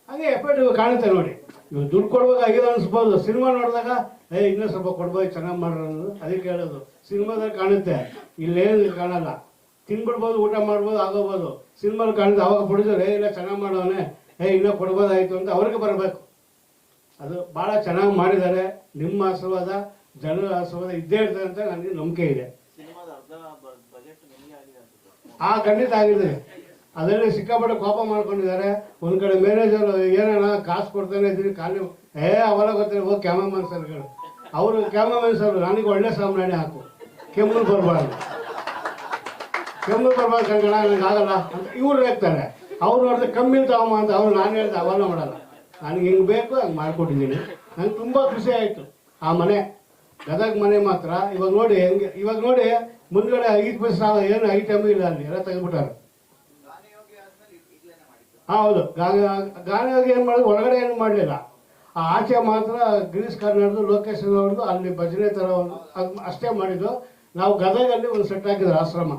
ಹಾಗೆ ಎಫೆಕ್ಟ್ ಕಾಣುತ್ತೆ ನೋಡಿ. ಇವಾಗ ದುಡ್ಡು ಕೊಡ್ಬೇಕು ಆಗಿದೆ ಅನ್ಸ್ಬೋದು. ಸಿನಿಮಾ ನೋಡಿದಾಗ, ಏ, ಇನ್ನೂ ಸ್ವಲ್ಪ ಕೊಡ್ಬೋದು, ಚೆನ್ನಾಗಿ ಮಾಡೋದು ಅದಕ್ಕೆ ಹೇಳೋದು ಸಿನಿಮಾದಲ್ಲಿ ಕಾಣುತ್ತೆ. ಇಲ್ಲೇನು ಕಾಣಲ್ಲ. ತಿನ್ಬಿಡ್ಬೋದು, ಊಟ ಮಾಡ್ಬೋದು, ಆಗೋಬೋದು. ಸಿನಿಮಾಲ್ ಕಾಣುತ್ತೆ. ಅವಾಗ ಪ್ರೊಡ್ಯೂಸರ್ ಏ, ಇಲ್ಲ, ಚೆನ್ನಾಗಿ ಮಾಡೋನೆ. ಏ, ಇನ್ನೂ ಕೊಡ್ಬೋದಾಯಿತು ಅಂತ ಅವ್ರಿಗೆ ಬರಬೇಕು. ಅದು ಭಾಳ ಚೆನ್ನಾಗಿ ಮಾಡಿದ್ದಾರೆ. ನಿಮ್ಮ ಆಶೀರ್ವಾದ, ಜನರ ಆಶೀರ್ವಾದ ಇದ್ದೇ ಇರ್ತದೆ ಅಂತ ನನಗೆ ನಂಬಿಕೆ ಇದೆ. ಆ ಖಂಡಿತ ಆಗಿದೆ. ಅದರಲ್ಲಿ ಸಿಕ್ಕಾಪಟ್ಟೆ ಕೋಪ ಮಾಡ್ಕೊಂಡಿದ್ದಾರೆ. ಒಂದ್ ಕಡೆ ಮ್ಯಾನೇಜರ್ ಏನಣ್ಣ, ಕಾಸು ಕೊಡ್ತಾನೆ ಇದ್ರಿ ಖಾಲಿ ಏ, ಅವೆಲ್ಲ ಗೊತ್ತಿಲ್ಲ, ಹೋಗಿ ಕ್ಯಾಮರಾಮನ್ ಸರ್ಗಳು ಅವರು ಕ್ಯಾಮರಾಮನ್ ಸರ್ ನನಗೆ ಒಳ್ಳೆ ಸಾಮ್ರಾಣಿ ಹಾಕು. ಕೆಮ್ಮು ಬರಬಾರ್ದು. ಕೆಮ್ಮು ಬರಬಾರ್ದು ಕಣ್ಣ ನನಗೆ ಆಗಲ್ಲ. ಅಂತ ಇವ್ರು ಹೇಳ್ತಾರೆ. ಅವ್ರು ನೋಡಿದ್ರೆ ಕಮ್ಮಿ ತಗೊಂಬ ಅಂತ ಅವ್ರು ನಾನು ಹೇಳ್ದೆ, ಅವೆಲ್ಲ ಮಾಡಲ್ಲ. ನನಗೆ ಹಿಂಗೆ ಬೇಕು, ಹಂಗೆ ಮಾಡ್ಕೊಟ್ಟಿದ್ದೀನಿ. ನಂಗೆ ತುಂಬ ಖುಷಿ ಆಯಿತು. ಆ ಮನೆ, ಗದಗ ಮನೆ ಮಾತ್ರ. ಇವಾಗ ನೋಡಿ ಹೆಂಗೆ, ಇವಾಗ ನೋಡಿ ಮುಂದ್ಗಡೆ ಐದು ಬಸ್ ಏನು ಐಟಮ್ ಇಲ್ಲ ಅಲ್ಲಿ ಎಲ್ಲ ತೆಗೆದ್ಬಿಟ್ಟಾರೆ. ಹಾ, ಹೌದು. ಗಾನವಾಗಿ ಏನು ಮಾಡಿದ್ರು ಒಳಗಡೆ ಏನು ಮಾಡಲಿಲ್ಲ. ಆ ಆಚೆ ಮಾತ್ರ ಗಿರೀಶ್ ಕಾರ್ನಾಡ್ದು ಲೋಕೇಶನ್ ಅವ್ರದ್ದು ಅಲ್ಲಿ ಭಜನೆ ಥರ ಅಷ್ಟೇ ಮಾಡಿದ್ದು. ನಾವು ಗದಗಲ್ಲಿ ಒಂದು ಸೆಟ್ ಹಾಕಿದ್ರು ಆಶ್ರಮ.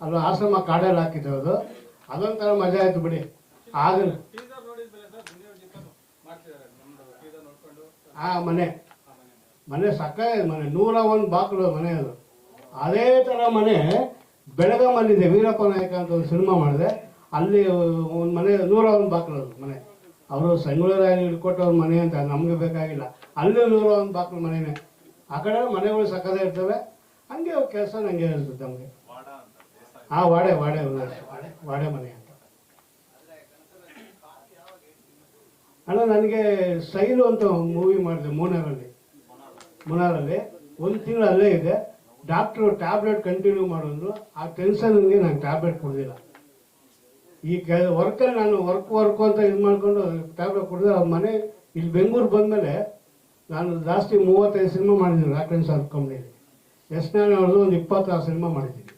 ಅಲ್ಲ ಆಶ್ರಮ ಕಾಡಲ್ಲಿ ಹಾಕಿದ್ದೇವೆ ಅದು. ಅದೊಂಥರ ಮಜಾ ಆಯ್ತು ಬಿಡಿ. ಆಗ ಆ ಮನೆ. ಮನೆ ಸಕ್ಕ ಮನೆ. ನೂರ ಒಂದು ಬಾಕ್ಲು ಮನೆ ಅದು. ಅದೇ ಥರ ಮನೆ ಬೆಳಗಾಮಲ್ಲಿದೆ, ವೀರಪ್ಪ ನಾಯಕ ಅಂತ ಒಂದು ಸಿನಿಮಾ ಮಾಡಿದೆ. ಅಲ್ಲಿ ಒಂದು ಮನೆ ನೂರ ಒಂದು ಬಾಗಿಲು ಅದು ಮನೆ ಅವರು ಸಂಗಳೂರಾಗಿ ಹಿಡ್ಕೊಟ್ಟವ್ರ ಮನೆ ಅಂತ ನಮಗೆ ಬೇಕಾಗಿಲ್ಲ. ಅಲ್ಲಿ ನೂರ ಒಂದು ಬಾಕ್ಲ ಮನೆನೇ. ಆ ಕಡೆ ಮನೆಗಳು ಸಕ್ಕದೇ ಇರ್ತವೆ. ಹಂಗೆ ಕೆಲಸ ನಂಗೆ ಇರ್ತದೆ ನಮಗೆ. ವಾಡೆ ವಾಡೆ ವಾಡೆ ವಾಡೆ ಮನೆ ಅಂತ. ಅಣ್ಣ, ನನಗೆ ಸೈಲು ಅಂತ ಮೂವಿ ಮಾಡಿದೆ, ಮೂನಾರಲ್ಲಿ. ಮೂನಾರಲ್ಲಿ. ಒಂದು ತಿಂಗಳು ಅಲ್ಲೇ ಇದೆ. ಡಾಕ್ಟ್ರು ಟ್ಯಾಬ್ಲೆಟ್ ಕಂಟಿನ್ಯೂ ಮಾಡೋದು, ಆ ಟೆನ್ಷನ್ಗೆ ನಾನು ಟ್ಯಾಬ್ಲೆಟ್ ಕೊಡಲಿಲ್ಲ. ಈ ಕೆ ವರ್ಕಲ್ಲಿ ನಾನು ವರ್ಕ್ ವರ್ಕ್ ಅಂತ ಇದು ಮಾಡ್ಕೊಂಡು ಟ್ಯಾಬ್ಲೆಟ್ ಕೊಡಿದ್ರೆ ಅವ್ರ ಮನೆ ಇಲ್ಲಿ ಬೆಂಗಳೂರು ಬಂದಮೇಲೆ ನಾನು ಜಾಸ್ತಿ ಮೂವತ್ತೈದು ಸಿನಿಮಾ ಮಾಡಿದ್ದೀನಿ ರಾಕೇಶ್ ಸರ್ ಕಂಪ್ನಿಲಿ. ಎಸ್ ನಾನು ಅವ್ರದ್ದು ಒಂದು ಇಪ್ಪತ್ತಾರು ಸಿನಿಮಾ ಮಾಡಿದ್ದೀನಿ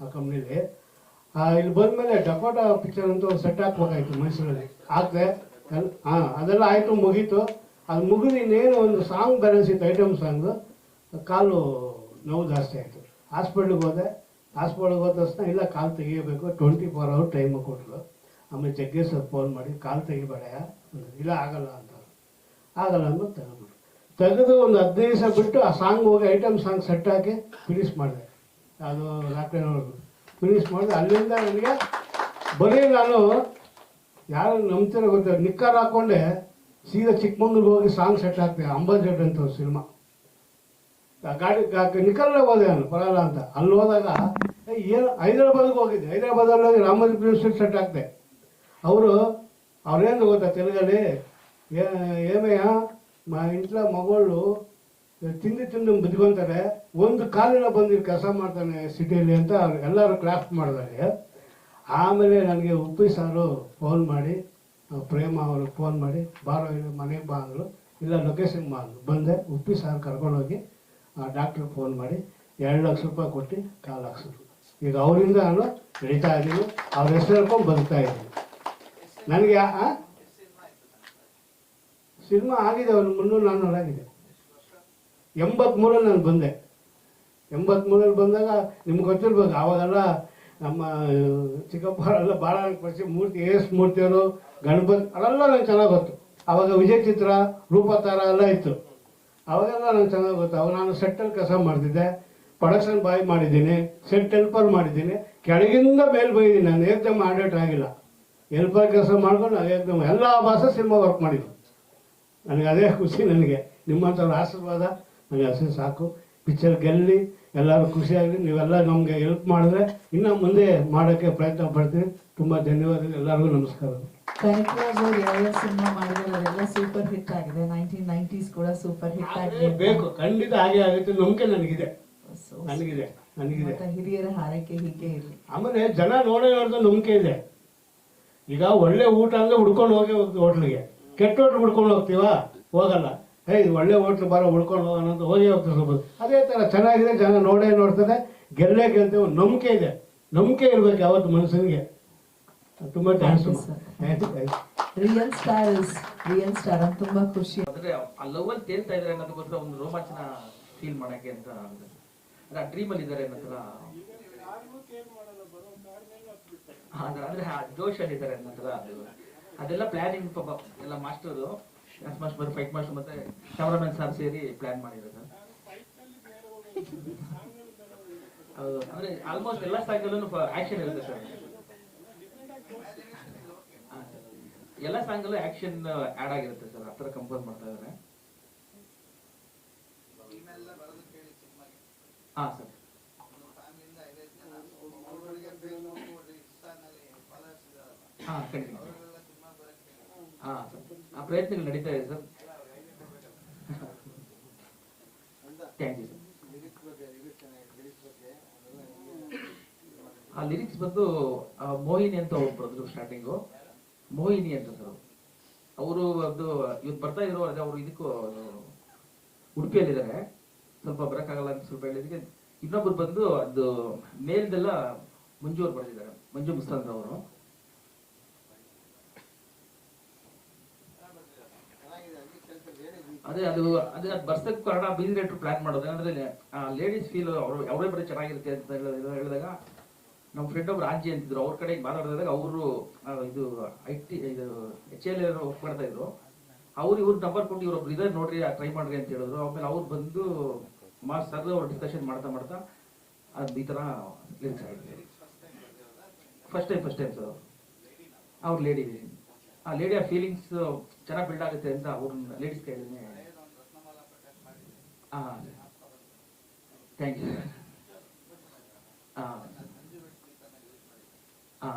ಆ ಕಂಪ್ನೀಲಿ. ಇಲ್ಲಿ ಬಂದಮೇಲೆ ಡಕೋಟಾ ಪಿಕ್ಚರ್ ಅಂತ ಒಂದು ಸೆಟ್ ಹಾಕ್ಬೇಕಾಯ್ತು ಮೈಸೂರಲ್ಲಿ. ಹಾಕಿದೆ ಹಾಂ, ಅದೆಲ್ಲ ಆಯಿತು, ಮುಗೀತು. ಅದು ಮುಗಿದು ಇನ್ನೇನು ಒಂದು ಸಾಂಗ್ ಬ್ಯಾಲೆನ್ಸ್ ಇತ್ತು ಐಟಮ್ ಸಾಂಗು ಕಾಲು ನೋವು ಜಾಸ್ತಿ ಆಯಿತು. ಹಾಸ್ಪಿಟ್ಲಿಗೆ ಹೋದೆ. ಹಾಸ್ಪಿಟ್ಲಿಗೆ ಹೋದ ತಕ್ಷಣ ಇಲ್ಲ, ಕಾಲು ತೆಗಿಯಬೇಕು ಟ್ವೆಂಟಿ ಫೋರ್ ಅವರ್ ಟೈಮು ಕೊಟ್ಟರು ಆಮೇಲೆ ಜಗ್ಗೇಶ್ ಸರ್ ಫೋನ್ ಮಾಡಿ, ಕಾಲು ತೆಗಿಬೇಡ ಇಲ್ಲ, ಆಗಲ್ಲ ಅಂತ ಆಗಲ್ಲ ಅಂದ್ಬಿಟ್ಟು ತೆಗೆದ್ಬಿಟ್ಟು ತೆಗೆದು ಒಂದು ಹದಿನೈದು ದಿವಸ ಬಿಟ್ಟು ಆ ಸಾಂಗ್ ಹೋಗಿ ಐಟಮ್ ಸಾಂಗ್ ಸೆಟ್ ಹಾಕಿ ಫಿನಿಶ್ ಮಾಡಿದೆ. ಅದು ರಾತ್ರಿ ಫಿನಿಶ್ ಮಾಡಿದೆ. ಅಲ್ಲಿಂದ ನನಗೆ ಬರೀ ನಾನು ಯಾರು ನಂಬ್ತಿರೋ ಗೊತ್ತಿಲ್ಲ. ನಿಕ್ಕರ್ ಹಾಕೊಂಡೆ. ಸೀದಾ ಚಿಕ್ಕಮಂಗ್ಳೂರಿಗೆ ಹೋಗಿ ಸಾಂಗ್ ಸೆಟ್ ಹಾಕ್ತೆ ಅಂಬಾಜೆಟ್ ಅಂತ ಸಿನಿಮಾ ಗಾಡಿ ನಿಖರಣ ಹೋದೆ ನಾನು, ಬರಲ್ಲ ಅಂತ. ಅಲ್ಲಿ ಹೋದಾಗ ಏನು, ಹೈದರಾಬಾದ್ಗೆ ಹೋಗಿದ್ದೆ. ಹೈದರಾಬಾದಲ್ಲಿ ಹೋಗಿ ರಾಮೋಜಿ ಪ್ರಿನ್ಸಿಪಲ್ ಸೆಟ್ ಆಗ್ತೆ ಅವರು, ಅವ್ರೇನು ಗೊತ್ತಾ ತೆಲುಗಲ್ಲಿ? ಏಮಯ್ಯ ಮಾ, ಇಂಟ್ಲ ಮಗಳು ತಿಂದು ತಿಂದು ಬಿದ್ಕೊಂತಾರೆ ಒಂದು ಕಾಲಿನ ಬಂದಿ ಕೆಲಸ ಮಾಡ್ತಾನೆ ಸಿಟಿಯಲ್ಲಿ ಅಂತ ಎಲ್ಲರೂ ಕ್ರಾಫ್ಟ್ ಮಾಡಿದ್ದಾರೆ ಆಮೇಲೆ ನನಗೆ ಉಪ್ಪಿ ಸಾರು ಫೋನ್ ಮಾಡಿ ಪ್ರೇಮ ಅವರು ಫೋನ್ ಮಾಡಿ, ಬಾರೋ ಮನೆಗೆ ಬಾ ಅಂದರು. ಇಲ್ಲ ಲೊಕೇಶನ್ ಬಾ ಅಂದರು. ಬಂದೆ, ಉಪ್ಪಿ ಸಾರು ಕರ್ಕೊಂಡೋಗಿ ಆ ಡಾಕ್ಟ್ರಿಗೆ ಫೋನ್ ಮಾಡಿ, ಎರಡು ಲಕ್ಷ ರೂಪಾಯಿ ಕೊಟ್ಟು ಕಾಲು ಹಾಕ್ಸಿದ್ರು. ಈಗ ಅವರಿಂದ ನಾನು ನಡೀತಾ ಇದ್ದೀನಿ ಅವ್ರ ಹೆಸರು ಹೇಳ್ಕೊಂಡು ಬದುಕ್ತಾ ಇದ್ದೀನಿ ನನಗೆ ಸಿನಿಮಾ ಆಗಿದೆ ಅವ್ರ, ಮುನ್ನೂರು ನಾನ್ನೂರು ಆಗಿದೆ. ಎಂಬತ್ಮೂರಲ್ಲಿ ನಾನು ಬಂದೆ. ಎಂಬತ್ಮೂರಲ್ಲಿ ಬಂದಾಗ ನಿಮ್ಗೆ ಗೊತ್ತಿರ್ಬೋದು, ಆವಾಗೆಲ್ಲ ನಮ್ಮ ಚಿಕ್ಕಪ್ಪರೆಲ್ಲ ಭಾಳ ಪರಿಚಯ ಮೂರ್ತಿ ಎಸ್ ಮೂರ್ತಿಯವರು, ಗಣಪತಿ ಅದೆಲ್ಲ ನಂಗೆ ಚೆನ್ನಾಗಿ ಗೊತ್ತು. ಆವಾಗ ವಿಜಯ ಚಿತ್ರ, ರೂಪತಾರ ಎಲ್ಲ ಇತ್ತು. ಅವಾಗೆಲ್ಲ ನಂಗೆ ಚೆನ್ನಾಗಿ ಗೊತ್ತು ಅವಾಗ ನಾನು ಸೆಟ್ಟಲ್ಲಿ ಕೆಲಸ ಮಾಡ್ತಿದ್ದೆ ಪ್ರೊಡಕ್ಷನ್ ಬಾಯ್ ಮಾಡಿದ್ದೀನಿ, ಸೆಟ್ ಹೆಲ್ಪರ್ ಮಾಡಿದ್ದೀನಿ, ಕೆಳಗಿಂದ ಮೇಲೆ ಬಂದಿದ್ದೀನಿ, ನಾನು ಏಕ್ದಮ್ ಆಡೇಟ್ ಆಗಿಲ್ಲ. ಹೆಲ್ಪರ್ ಕೆಲಸ ಮಾಡ್ಕೊಂಡು ಏಕ್ದಮ್ ಎಲ್ಲ ಭಾಷೆ ಸಿನಿಮಾ ವರ್ಕ್ ಮಾಡಿದ್ದೀನಿ ನನಗೆ ಅದೇ ಖುಷಿ ನನಗೆ ನಿಮ್ಮಂಥವ್ರ ಆಶೀರ್ವಾದ ನನಗೆ ಹಸಿ ಸಾಕು. ಪಿಕ್ಚರ್ ಗೆಲ್ಲಿ ಎಲ್ಲರೂ ಖುಷಿಯಾಗಿ ನೀವೆಲ್ಲ ನಮಗೆ ಹೆಲ್ಪ್ ಮಾಡಿದ್ರೆ ಇನ್ನು ಮುಂದೆ ಮಾಡೋಕ್ಕೆ ಪ್ರಯತ್ನ ಪಡ್ತೀನಿ. ತುಂಬ ಧನ್ಯವಾದಗಳು. ಎಲ್ಲರಿಗೂ ನಮಸ್ಕಾರ. ಕನಕರಾಜ್ ಅವ್ರು ಯಾವ್ಯಾವ ಸಿನಿಮಾ ಮಾಡಿದ್ರೆ ಅದೆಲ್ಲ ಸೂಪರ್ ಹಿಟ್ ಆಗಿದೆ. ನೈನ್ಟೀನ್ ನೈಂಟೀಸ್ ಕೂಡ ಸೂಪರ್ ಹಿಟ್ ಆಗಿದೆ. ಬೇಕು. ಖಂಡಿತ ಹಾಗೆ ಆಗುತ್ತೆ. ನಂಬಿಕೆ ನನಗಿದೆ. ನನಗಿದೆ. ನನಗಿದೆ. ಹಿರಿಯರ ಹಾರೈಕೆ ಹೀಗೆ ಇರಲಿ ಆಮೇಲೆ ಜನ ನೋಡೇ ನೋಡಿದ ನಂಬಿಕೆ ಇದೆ. ಈಗ ಒಳ್ಳೆ ಊಟ ಅಂದ್ರೆ ಹುಡ್ಕೊಂಡು ಹೋಗಿ ಹೋಟ್ಲಿಗೆ. ಕೆಟ್ಟ ಹೋಟ್ಲು ಹುಡ್ಕೊಂಡು ಹೋಗ್ತೀವಾ? ಹೋಗಲ್ಲ. ಏಯ್ ಇದು ಒಳ್ಳೆ ಹೋಟ್ಲು ಬಾರ ಉಳ್ಕೊಂಡು ಹೋಗೋಣ ಅಂತ ಹೋಗಿ ಹೋಗ್ತಿರ್ಬೋದು ಸ್ವಲ್ಪ ಅದೇ ಥರ ಚೆನ್ನಾಗಿದೆ ಜನ ನೋಡೇ ನೋಡ್ತದೆ. ಗೆಲ್ಲೇ ಗೆಲ್ತೇವೆ ಒಂದು ನಂಬಿಕೆ ಇದೆ. ನಂಬಿಕೆ ಇರಬೇಕು ಯಾವತ್ತು ಮನುಷ್ಯನಿಗೆ. ತುಂಬ thanks. Real star is real star ಅಂತ ತುಂಬ ಖುಷಿ. ಅಂದರೆ ಆ ಲವ್ ಅಲ್ಲಿ ತೇಲ್ತಾ ಅನ್ನೋದು ಅನ್ನೋದಕ್ಕೋಸ್ಕರ ಒಂದು ರೋಮಾಂಚನ ಫೀಲ್ ಮಾಡೋಕ್ಕೆ ಅಂತ ಆಗುತ್ತೆ. ಅಂದ್ರೆ ಆ ಡ್ರೀಮಲ್ಲಿ ಇದ್ದಾರೆ ಇದಾರೆ ಅನ್ನೋತರ ಅಂದ್ರೆ ಅಂದ್ರೆ ಆ ಜೋಶಲ್ಲಿ ಇದ್ದಾರೆ ಇದಾರೆ ಅನ್ನೋತರ ಅದೆಲ್ಲ ಪ್ಲಾನಿಂಗ್ ಪಾಪ ಎಲ್ಲ master dance master fight master ಮತ್ತೆ ಕ್ಯಾಮ್ರಾಮನ್ ಸರ್ ಸೇರಿ ಪ್ಲಾನ್ ಮಾಡಿರೋದು ಹೌದು, ಅಂದ್ರೆ ಆಲ್ಮೋಸ್ಟ್ ಎಲ್ಲ ಸಾಂಗಲ್ಲೂ ಆಕ್ಷನ್ ಇರುತ್ತೆ ಸರ್. ಎಲ್ಲ ಸಾಂಗ್ ಅಲ್ಲೂ ಆಕ್ಷನ್ ಆಡ್ ಆಗಿರುತ್ತೆ ಸರ್ ಆತರ ಕಂಪೋಸ್ ಮಾಡ್ತಾ ಇದಾರೆ ಹಾ ಸರ್ ಹಾ, ಖಂಡಿತ. ಹಾ ಸರ್ ಆ ಪ್ರಯತ್ನಗಳು ನಡೀತಾ ಇದೆ ಸರ್. ಥ್ಯಾಂಕ್ ಯು ಸರ್ ಆ ಲಿರಿಕ್ಸ್ ಬಂದು ಮೋಹಿನಿ ಅಂತ ಒಬ್ಬರು ಸ್ಟಾರ್ಟಿಂಗು ಮೋಹಿನಿ ಅಂತ ಸರ್ ಅವರು. ಅದು ಇವತ್ತು ಬರ್ತಾ ಅದೇ ಅವರು ಇದಕ್ಕೂ ಉಡುಪಿಯಲ್ಲಿದ್ದಾರೆ. ಸ್ವಲ್ಪ ಬರಕ್ಕಾಗಲ್ಲ ಅಂತ ಸ್ವಲ್ಪ ಹೇಳಿದಕ್ಕೆ. ಇನ್ನೊಬ್ರು ಬಂದು, ಅದು ಮೇಲ್ದೆಲ್ಲ ಮಂಜು ಅವ್ರು ಬರೆದಿದ್ದಾರೆ, ಮಂಜು ಮುಸ್ತಾನ್ ಅವರು ಅದೇ ಅದು ಅದೇ ಅದು ಬರ್ಸಕ್ಕೆ ಕಾರಣ ಬೀದಿ ರೇಟ್ರು ಪ್ಲಾನ್ ಮಾಡೋದು. ಅಂದ್ರೆ ಲೇಡೀಸ್ ಫೀಲ್ ಅವರು, ಅವರೇ ಬರೀ ಚೆನ್ನಾಗಿರುತ್ತೆ ಅಂತ ಹೇಳಿದ- ಹೇಳಿದಾಗ ನಮ್ಮ ಫ್ರೆಂಡ್ ಒಬ್ರು ರಾಜ್ಯ ಅಂತಿದ್ರು. ಅವ್ರ ಕಡೆಗೆ ಮಾತಾಡಿದಾಗ ಅವರು ಇದು ಐ ಟಿ ಇದು ಎಚ್ ಎಲ್ ವರ್ಕ್ ಮಾಡ್ತಾ ಇದ್ರು. ಅವ್ರು ಇವ್ರ ನಂಬರ್ ಕೊಟ್ಟು ಇವ್ರೊಬ್ರು ಇದ್ದಾರೆ ನೋಡ್ರಿ ಟ್ರೈ ಮಾಡ್ರಿ ಅಂತ ಹೇಳಿದ್ರು. ಆಮೇಲೆ ಅವ್ರು ಬಂದು ಮಾ ಸರ್ ಅವ್ರು ಡಿಸ್ಕಷನ್ ಮಾಡ್ತಾ ಮಾಡ್ತಾ ಅದು ಈ ತರ ಲಿರಿಕ್ಸ್ ಆಗಿದೆ first time first time sir ಅವ್ರು ಲೇಡಿ ಆ ಲೇಡಿ ಆ ಫೀಲಿಂಗ್ಸ್ ಚೆನ್ನಾಗಿ ಬಿಲ್ಡ್ ಆಗುತ್ತೆ ಅಂತ ಅವ್ರನ್ನ ಲೇಡೀಸ್ ಕೈಲೇ ಥ್ಯಾಂಕ್ ಯು ಹಾ ಹಾ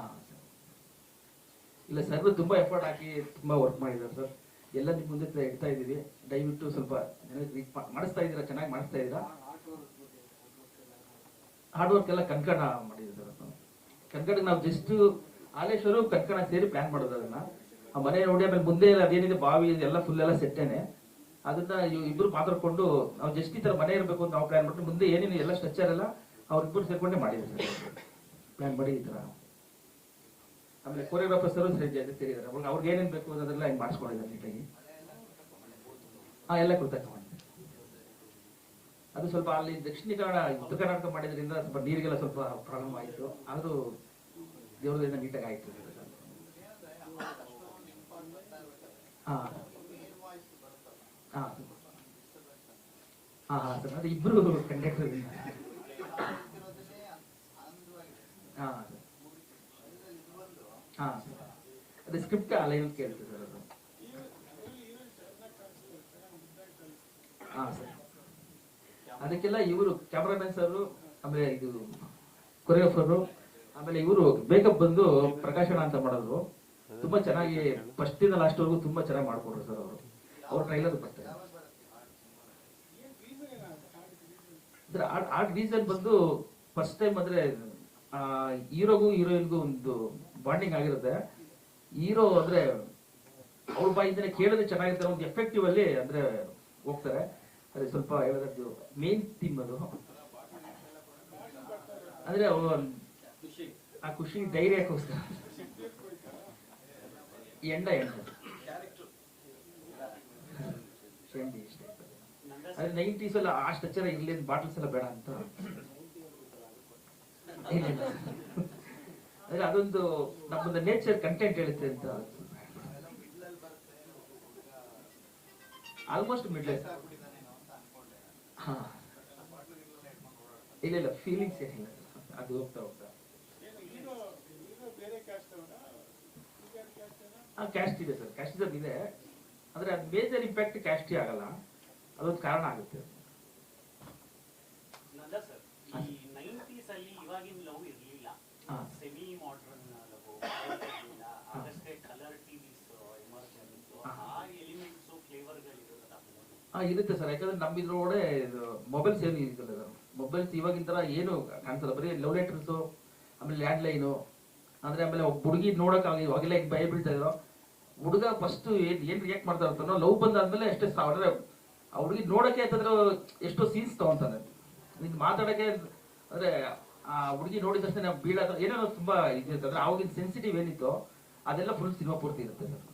ಇಲ್ಲ ಸರ್ ತುಂಬಾ ಎಫರ್ಟ್ ಹಾಕಿ ತುಂಬಾ ವರ್ಕ್ ಮಾಡಿದ್ದಾರೆ ಸರ್ ಎಲ್ಲ ನಿಮ್ ಮುಂದೆ ಇಡ್ತಾ ಇದೀವಿ ದಯವಿಟ್ಟು ಸ್ವಲ್ಪ ಮಾಡಿಸ್ತಾ ಇದ್ದೀರಾ? ಚೆನ್ನಾಗಿ ಮಾಡಿಸ್ತಾ ಇದ್ದೀರಾ? ಹಾರ್ಡ್ ವರ್ಕ್ ಎಲ್ಲ ಕನ್ಕಣ ಮಾಡಿದ್ದೀವಿ ಸರ್ ಅದು. ಕನ್ಕಣ ನಾವು ಜಸ್ಟ್ ಆಲೇಶ್ವರು ಕನ್ಕಣ ಸೇರಿ ಪ್ಲಾನ್ ಮಾಡೋದು ಅದನ್ನ ಆ ಮನೆ ನೋಡಿ ಆಮೇಲೆ ಮುಂದೆ ಎಲ್ಲ ಅದೇನಿದೆ, ಬಾವಿ ಎಲ್ಲ ಫುಲ್ ಎಲ್ಲ ಸೆಟ್ಟೇನೆ ಅದನ್ನ ಇಬ್ರು ಮಾತಾಡ್ಕೊಂಡು ನಾವು ಜಸ್ಟ್ ಈ ತರ ಮನೆ ಇರಬೇಕು ಅಂತ ನಾವು ಪ್ಲಾನ್ ಮಾಡ್ಬಿಟ್ಟು ಮುಂದೆ ಏನೇನು ಎಲ್ಲ ಸ್ಟ್ರಕ್ಚರ್ ಎಲ್ಲ ಅವ್ರಿಬ್ರು ಸೇರ್ಕೊಂಡೇ ಮಾಡಿದ್ರು ಸರ್. ಪ್ಲಾನ್ ಮಾಡಿ ಈ ತರ. ಆಮೇಲೆ ಕೊರಿಯೋಗ್ರಾಫರ್ ಸರ್ ಸೇರಿದ್ದಾರೆ ಅವಾಗ ಅವ್ರಿಗೆ ಏನೇನು ಬೇಕು ಅದೆಲ್ಲ ಹಿಂಗೆ ಮಾಡಿಸ್ಕೊಂಡಿದ್ದಾರೆ ನೀಟಾಗಿ ಹಾ ಎಲ್ಲ ಕೃತಕ ಅದು ಸ್ವಲ್ಪ ಅಲ್ಲಿ ದಕ್ಷಿಣ ಕನ್ನಡ, ಉತ್ತರ ಕರ್ನಾಟಕ ಮಾಡಿದ್ರಿಂದ ಸ್ವಲ್ಪ ನೀರಿಗೆಲ್ಲ ಸ್ವಲ್ಪ ಪ್ರಾಬ್ಲಮ್ ಆಯಿತು. ಆದರೂ ದೇವ್ರದಿಂದ ನೀಟಾಗಿ ಆಯಿತು. ಹಾ. ಸರ್ ಇಬ್ರು ಕಂಡಕ್ಟರ್ ಹಾ ಹಾ ಅದೇ. ಸ್ಕ್ರಿಪ್ಟ್ ಆ ಲೈನ್ ಕೇಳ್ತೀವಿ ಸರ್ ಅದು. ಹಾ ಸರ್. ಅದಕ್ಕೆಲ್ಲ ಇವರು ಕ್ಯಾಮ್ರಾಮನ್ ಸರ್ ಆಮೇಲೆ ಇದು ಕೊರಿಯೋಫರ್ ಆಮೇಲೆ ಇವರು ಬೇಕಪ್ ಬಂದು ಪ್ರಕಾಶನ ಅಂತ ಮಾಡಿದ್ರು. ತುಂಬಾ ಚೆನ್ನಾಗಿ ಫಸ್ಟ್ ಇಂದ ಲಾಸ್ಟ್ ವರೆಗೂ ತುಂಬಾ ಚೆನ್ನಾಗಿ ಮಾಡ್ಕೊಡ್ರು ಸರ್ ಅವರು. ಅವ್ರ ಟ್ರೈಲರ್ ಬರ್ತದೆ. ಅಂದ್ರೆ ಆ ರೀಸನ್ ಬಂದು ಫಸ್ಟ್ ಟೈಮ್ ಅಂದ್ರೆ ಹೀರೋಗೂ ಹೀರೋಯಿನ್ಗೂ ಒಂದು ಬಾಂಡಿಂಗ್ ಆಗಿರುತ್ತೆ. ಹೀರೋ ಅಂದ್ರೆ ಅವ್ರ ಬಾಯಿಂದನೇ ಕೇಳಿದ್ರೆ ಚೆನ್ನಾಗಿರ್ತಾರೆ ಒಂದು ಎಫೆಕ್ಟಿವ್ ಅಲ್ಲಿ ಅಂದ್ರೆ ಹೋಗ್ತಾರೆ. ಅದೇ ಸ್ವಲ್ಪ ಹೇಳೋದು ಮೇನ್ ಥೀಮ್ ಅದು. ಅಂದ್ರೆ ಅವರು ಆ ಖುಷಿ ಧೈರ್ಯಕ್ಕೋಸ್ಕರ ಎಂಡ ಎಂಡ. ಶಂಡಿ ಇಷ್ಟ ಅದೇ ನೈಂಟೀಸ್ ಎಲ್ಲ ಆ ಸ್ಟ್ರಕ್ಚರ್ ಇರಲಿ ಬಾಟಲ್ಸ್ ಎಲ್ಲ ಬೇಡ ಅಂತ. ಅಂದ್ರೆ ಅದೊಂದು ನಮ್ಮೊಂದು ನೇಚರ್ ಕಂಟೆಂಟ್ ಹೇಳುತ್ತೆ ಅಂತ. ಆಲ್ಮೋಸ್ಟ್ ಮಿಡ್ಲ್ ಇಲ್ಲ ಇಲ್ಲ ಫೀಲಿಂಗ್ಸ್ ಏನಿಲ್ಲ. ಅದು ಹೋಗ್ತಾ ಹೋಗ್ತಾ. ಕ್ಯಾಸ್ಟ್ ಇದೆ ಸರ್. ಕ್ಯಾಸ್ಟ್ ಇದೆ. ಆದ್ರೆ ಅದು ಮೇಜರ್ ಇಂಪ್ಯಾಕ್ಟ್ ಕ್ಯಾಸ್ಟಿ ಆಗಲ್ಲ. ಅದೊಂದು ಕಾರಣ ಆಗುತ್ತೆ. ಸರ್ ಹಾ. ಇರುತ್ತೆ ಸರ್ ಯಾಕಂದ್ರೆ ನಮ್ಮಿದ್ರೊಳಗಡೆ ಮೊಬೈಲ್ಸ್ ಏನು ಇದಿಲ್ಲ ಮೊಬೈಲ್ಸ್ ಇವಾಗಿನ ತರ ಏನು ಕಾಣಿಸಲ್ಲ. ಬರೀ ಲವ್ ಲೆಟರ್ಸ್ ಆಮೇಲೆ ಲ್ಯಾಂಡ್ ಲೈನು ಅಂದ್ರೆ ಆಮೇಲೆ ಒಬ್ಬ ಹುಡುಗಿ ನೋಡಕ್ಕಾಗಿ ಇವಾಗೆಲ್ಲ ಈಗ ಭಯ ಬೀಳ್ತಾ ಇದ್ರು ಹುಡುಗ ಫಸ್ಟ್ ಏನ್ ಏನ್ ರಿಯಾಕ್ಟ್ ಮಾಡ್ತಾ ಇರ್ತಾನೋ ಲವ್ ಬಂದಾದ್ಮೇಲೆ ಎಷ್ಟೇ ಸಾವಿರ ಅಂದ್ರೆ ಆ ಹುಡುಗಿ ನೋಡಕ್ಕೆ ಅಂತಂದ್ರೆ ಎಷ್ಟೋ ಸೀನ್ಸ್ ತಗೊಂತಾನೆ. ನಿಂಗೆ ಮಾತಾಡಕ್ಕೆ ಅಂದ್ರೆ ಆ ಹುಡುಗಿ ನೋಡಿದ ತಕ್ಷಣ ಬೀಳೋದು ಏನೋ ತುಂಬಾ ಇದಿರುತ್ತೆ ಅಂದ್ರೆ ಅವಾಗಿನ ಸೆನ್ಸಿಟಿವ್ ಏನಿತ್ತು ಅದೆಲ್ಲ ಫುಲ್ ಸಿನಿಮಾ ಪೂರ್ತಿ ಇರುತ್ತೆ ಸರ್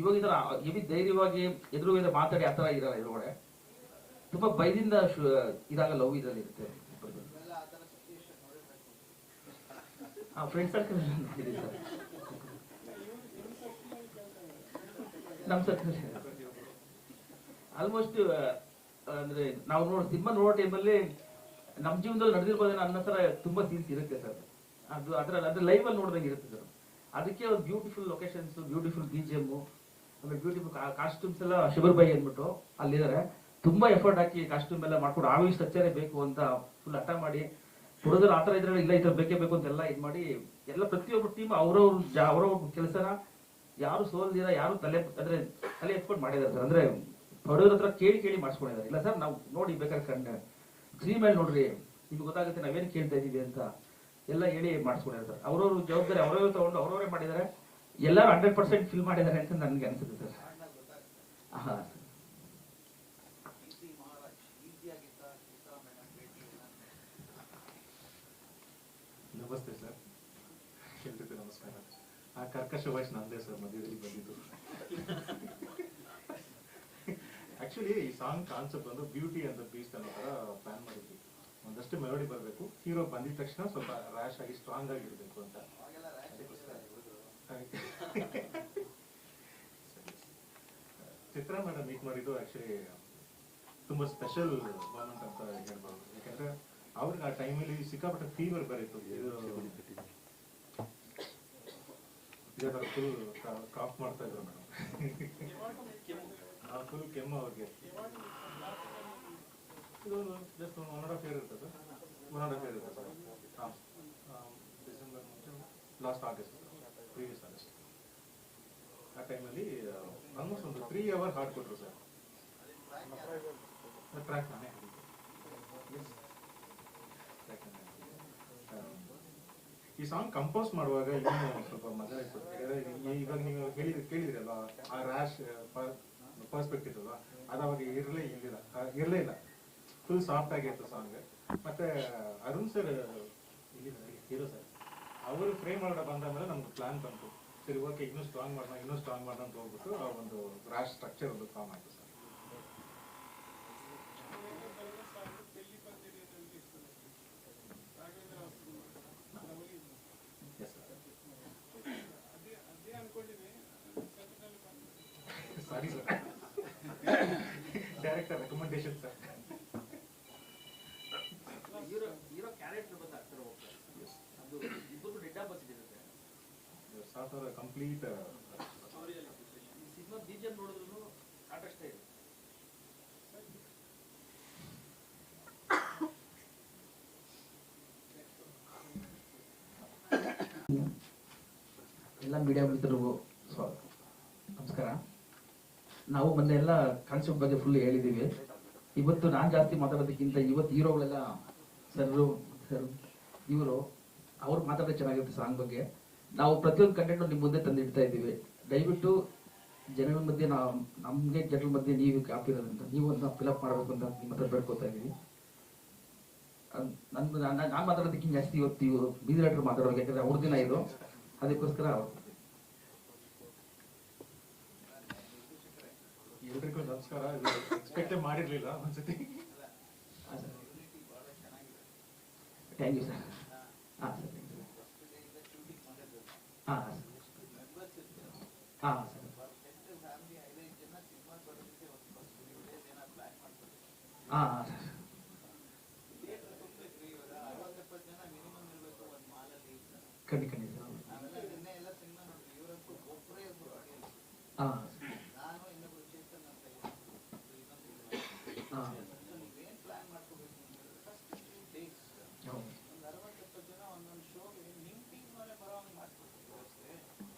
ಇವಾಗ ಇದರ ಹೆವಿ ಧೈರ್ಯವಾಗಿ ಎದುರುಗಡೆ ಮಾತಾಡಿ ಆ ತರ ಇರಲ್ಲ ಇದ್ರೊಳಗಡೆ. ತುಂಬಾ ಭಯದಿಂದ ಇದಾಗ ಲವ್ ಇದ್ರಲ್ಲಿ ಇರುತ್ತೆ ಫ್ರೆಂಡ್ ಸರ್ಕಲ್ ಸರ್. ನಮ್ ಸರ್ಕಲ್ ಆಲ್ಮೋಸ್ಟ್ ಅಂದ್ರೆ ನಾವು ನೋಡ್, ಸಿನಿಮಾ ನೋಡೋ ಟೈಮಲ್ಲಿ ನಮ್ಮ ಜೀವನದಲ್ಲಿ ನಡೆದಿರ್ಬೋದೇನೋ ಅನ್ನೋ ಥರ ತುಂಬ ಸೀನ್ಸ್ ಇರುತ್ತೆ ಸರ್. ಅದು ಅದರ, ಅದ್ರ ಲೈವ್ ಅಲ್ಲಿ ನೋಡ್ದಂಗೆ ಇರುತ್ತೆ ಸರ್. ಅದಕ್ಕೆ ಒಂದು beautiful locations beautiful B G M ಆಮೇಲೆ ಬ್ಯೂಟಿಫುಲ್ ಕಾಸ್ಟ್ಯೂಮ್ಸ್ ಎಲ್ಲ ಶಿವರ್ ಬೈ ಅಂದ್ಬಿಟ್ಟು ಅಲ್ಲಿದ್ದಾರೆ. ತುಂಬ ಎಫರ್ಟ್ ಹಾಕಿ ಕಾಸ್ಟ್ಯೂಮ್ ಎಲ್ಲ ಮಾಡ್ಕೊಂಡು ಆವಿ ಸ್ಟ್ರಕ್ಚರೇ ಬೇಕು ಅಂತ ಫುಲ್ ಹಠ ಮಾಡಿ, ಪುರದಲ್ಲಿ ಆ ಥರ ಇದ್ರೆ ಇಲ್ಲ, ಈ ಥರ ಬೇಕೇ ಬೇಕು ಅಂತೆಲ್ಲ ಇದು ಮಾಡಿ ಎಲ್ಲ ಪ್ರತಿಯೊಬ್ಬರು ಟೀಮ್ ಅವ್ರವ್ರ ಅವರವ್ರ ಕೆಲಸನ ಯಾರು ಸೋಲ್ದಿರ ಯಾರು ತಲೆ ಅಂದ್ರೆ ತಲೆ ಎತ್ಕೊಂಡು ಮಾಡಿದಾರೆ ಸರ್. ಅಂದ್ರೆ ಬಡವ್ರ ಹತ್ರ ಕೇಳಿ ಕೇಳಿ ಮಾಡಿಸ್ಕೊಂಡಿದ್ದಾರೆ. ಇಲ್ಲ ಸರ್, ನಾವು ನೋಡಿ ಬೇಕಾದ್ರೆ ಕಂಡ ಸ್ಕ್ರೀನ್ ಮೇಲೆ ನೋಡ್ರಿ, ನಿಮ್ಗೆ ಗೊತ್ತಾಗುತ್ತೆ ನಾವೇನು ಕೇಳ್ತಾ ಇದೀವಿ ಅಂತ ಎಲ್ಲ ಹೇಳಿ ಮಾಡಿಸ್ಕೊಂಡಿದ್ದಾರೆ ಸರ್. ಅವ್ರವ್ರ ಜವಾಬ್ದಾರಿ ಅವರವ್ರು ತಗೊಂಡು ಅವ್ರವರೇ ಮಾಡಿದ್ದಾರೆ. ಎಲ್ಲರೂ ಹಂಡ್ರೆಡ್ ಪರ್ಸೆಂಟ್ ಫಿಲ್ ಮಾಡಿದ್ದಾರೆ ಅಂತ ನನಗೆ ಅನ್ಸುತ್ತೆ ಸರ್. ಹಾ ನಮಸ್ತೆ ಸರ್. ಎಲ್ರಿಗೂ ನಮಸ್ಕಾರ ಆ ಕರ್ಕಶ ವಾಯ್ಸ್ ನಂದೇ ಸರ್ ಮಧ್ಯದಲ್ಲಿ ಬಂದಿದ್ದು. ಆಕ್ಚುಲಿ ಈ ಸಾಂಗ್ ಕಾನ್ಸೆಪ್ಟ್ ಬಂದು ಬ್ಯೂಟಿ ಅಂತ ಬೀಸ್ಟ್ ಅನ್ನೋ ತರ ಪ್ಲಾನ್ ಮಾಡಿದ್ವಿ. ಒಂದಷ್ಟು ಮೆಲೋಡಿ ಬರಬೇಕು. ಹೀರೋ ಬಂದಿದ ತಕ್ಷಣ ಸ್ವಲ್ಪ ರ್ಯಾಶ್ ಆಗಿ ಸ್ಟ್ರಾಂಗ್ ಆಗಿರ್ಬೇಕು ಅಂತ. ಚಿತ್ರ ಮೇಡಮ್ ಮೀಟ್ ಮಾಡಿದ್ದು ಆಕ್ಚುಲಿ ತುಂಬಾ ಸ್ಪೆಷಲ್ ಮೂಮೆಂಟ್ ಅಂತ ಹೇಳ್ಬೋದು. ಯಾಕಂದ್ರೆ ಅವ್ರಿಗೆ ಆ ಟೈಮಲ್ಲಿ ಸಿಕ್ಕಾಪಟ್ಟೆ ಫೀವರ್ ಬರೀತು. ಕಾಫ್ ಮಾಡ್ತಾ ಕೆಮ್ಮು ಜಸ್ಟ್ ಹಾಂ. ಡಿಸೆಂಬರ್ ಲಾಸ್ಟ್ ಪ್ರೀವಿಯಸ್ ಆಗಸ್ಟ್ ಆ ಟೈಮಲ್ಲಿ ಆಲ್ಮೋಸ್ಟ್ ಒಂದು ತ್ರೀ ಅವರ್ ಹಾಡ್ ಕೊಟ್ಟರು ಸರ್ ಟ್ರ್ಯಾಕ್ ನಾನೇ ಹಾಡಿದ್ದು. Track ನಾನೇ ಹಾಡಿದ್ದು. ಆ, ಈ ಸಾಂಗ್ ಕಂಪೋಸ್ ಮಾಡುವಾಗ ಇನ್ನೂ ಸ್ವಲ್ಪ ಮಜಾ ಇತ್ತು ಇವಾಗ ನೀವು ಹೇಳಿದ್ರೆ ಕೇಳಿದ್ರಲ್ಲ ಆ ರ್ಯಾಶ್ ಪರ್ಸ್ಪೆಕ್ಟಿವ್ ಅಲ್ವಾ, ಅದು ಅವಾಗ ಇರಲೇ ಇರಲಿಲ್ಲ ಇರಲೇ ಇಲ್ಲ. ಫುಲ್ ಸಾಫ್ಟ್ ಆಗಿತ್ತು ಸಾಂಗ್ ಮತ್ತೆ, ಅರುಣ್ ಸರ್ ಹೀರೋ ಸರ್ ಅವರು ಫ್ರೇಮ್ ಮಾಡೋಣ ಬಂದ ಮೇಲೆ ನಮ್ಗೆ ಪ್ಲಾನ್ ಬಂತು. ಸರಿ ಓಕೆ ಇನ್ನೂ ಸ್ಟ್ರಾಂಗ್ ಮಾಡೋಣ, ಇನ್ನೂ ಸ್ಟ್ರಾಂಗ್ ಮಾಡೋಣ ಅಂತ ಹೋಗ್ಬಿಟ್ಟು ಆ ಒಂದು ರಾಶ್ ಸ್ಟ್ರಕ್ಚರ್ ಒಂದು ಫಾರ್ಮ್ ಆಯ್ತು sorry sir director recommendation sir sort complete ಈ ಸಿನಿಮಾ ನೋಡಿದ್ರು ಇದೆ ಎಲ್ಲ ಮೀಡಿಯಾ ಮಿತ್ರರಿಗೂ ಸ್ವಾಗತ. ನಮಸ್ಕಾರ. ನಾವು ಮೊನ್ನೆ ಎಲ್ಲ ಕಾನ್ಸೆಪ್ಟ್ ಬಗ್ಗೆ ಫುಲ್ ಹೇಳಿದ್ದೀವಿ ಇವತ್ತು ನಾನು ಜಾಸ್ತಿ ಮಾತಾಡೋದಕ್ಕಿಂತ ಇವತ್ತು ಹೀರೋಗಳೆಲ್ಲ ಸರ್ರು ಸರ್ ಇವರು, ಅವ್ರು ಮಾತಾಡೋದು ಚೆನ್ನಾಗಿರುತ್ತೆ ಸಾಂಗ್ ಬಗ್ಗೆ. ನಾವು ಪ್ರತಿಯೊಂದು ಕಂಟೆಂಟ್ ನಿಮ್ಮ ಮುಂದೆ ತಂದಿಡ್ತಾ ಇದ್ದೀವಿ. ದಯವಿಟ್ಟು ಜನರ ಮಧ್ಯೆ ನಾವು, ನಮಗೆ ಜನರ ಮಧ್ಯೆ ನೀವು ಕಾಪಿರೋದ್ರಿಂದ ನೀವು ಒಂದು ಫಿಲಪ್ ಮಾಡಬೇಕು ಅಂತ ನಿಮ್ಮ ಹತ್ರ ಬೇಡ್ಕೊತಾ ಇದ್ದೀವಿ. ನನ್ನ ನಾನು ಮಾತಾಡೋದಕ್ಕಿಂತ ಜಾಸ್ತಿ ಇವತ್ತು ಇವರು, ಬೀದಿ ಮಾತಾಡೋದು, ಯಾಕಂದ್ರೆ ಅವ್ರ ದಿನ ಇದು. ಅದಕ್ಕೋಸ್ಕರ ಎಲ್ರಿಗೂ ನಮಸ್ಕಾರ. ಎಕ್ಸ್ಪೆಕ್ಟೇ ಮಾಡಿರ್ಲಿಲ್ಲ ಒಂದ್ಸತಿ. ಥ್ಯಾಂಕ್ ಯು ಸರ್ ಹಾಂ ಸರ್ ಹಾಂ ಹಾಂ ಸರ್ ಹಾಂ ಹಾಂ ಸರ್ ಖಂಡಿತ ಖಂಡಿತ. ಹಾಂ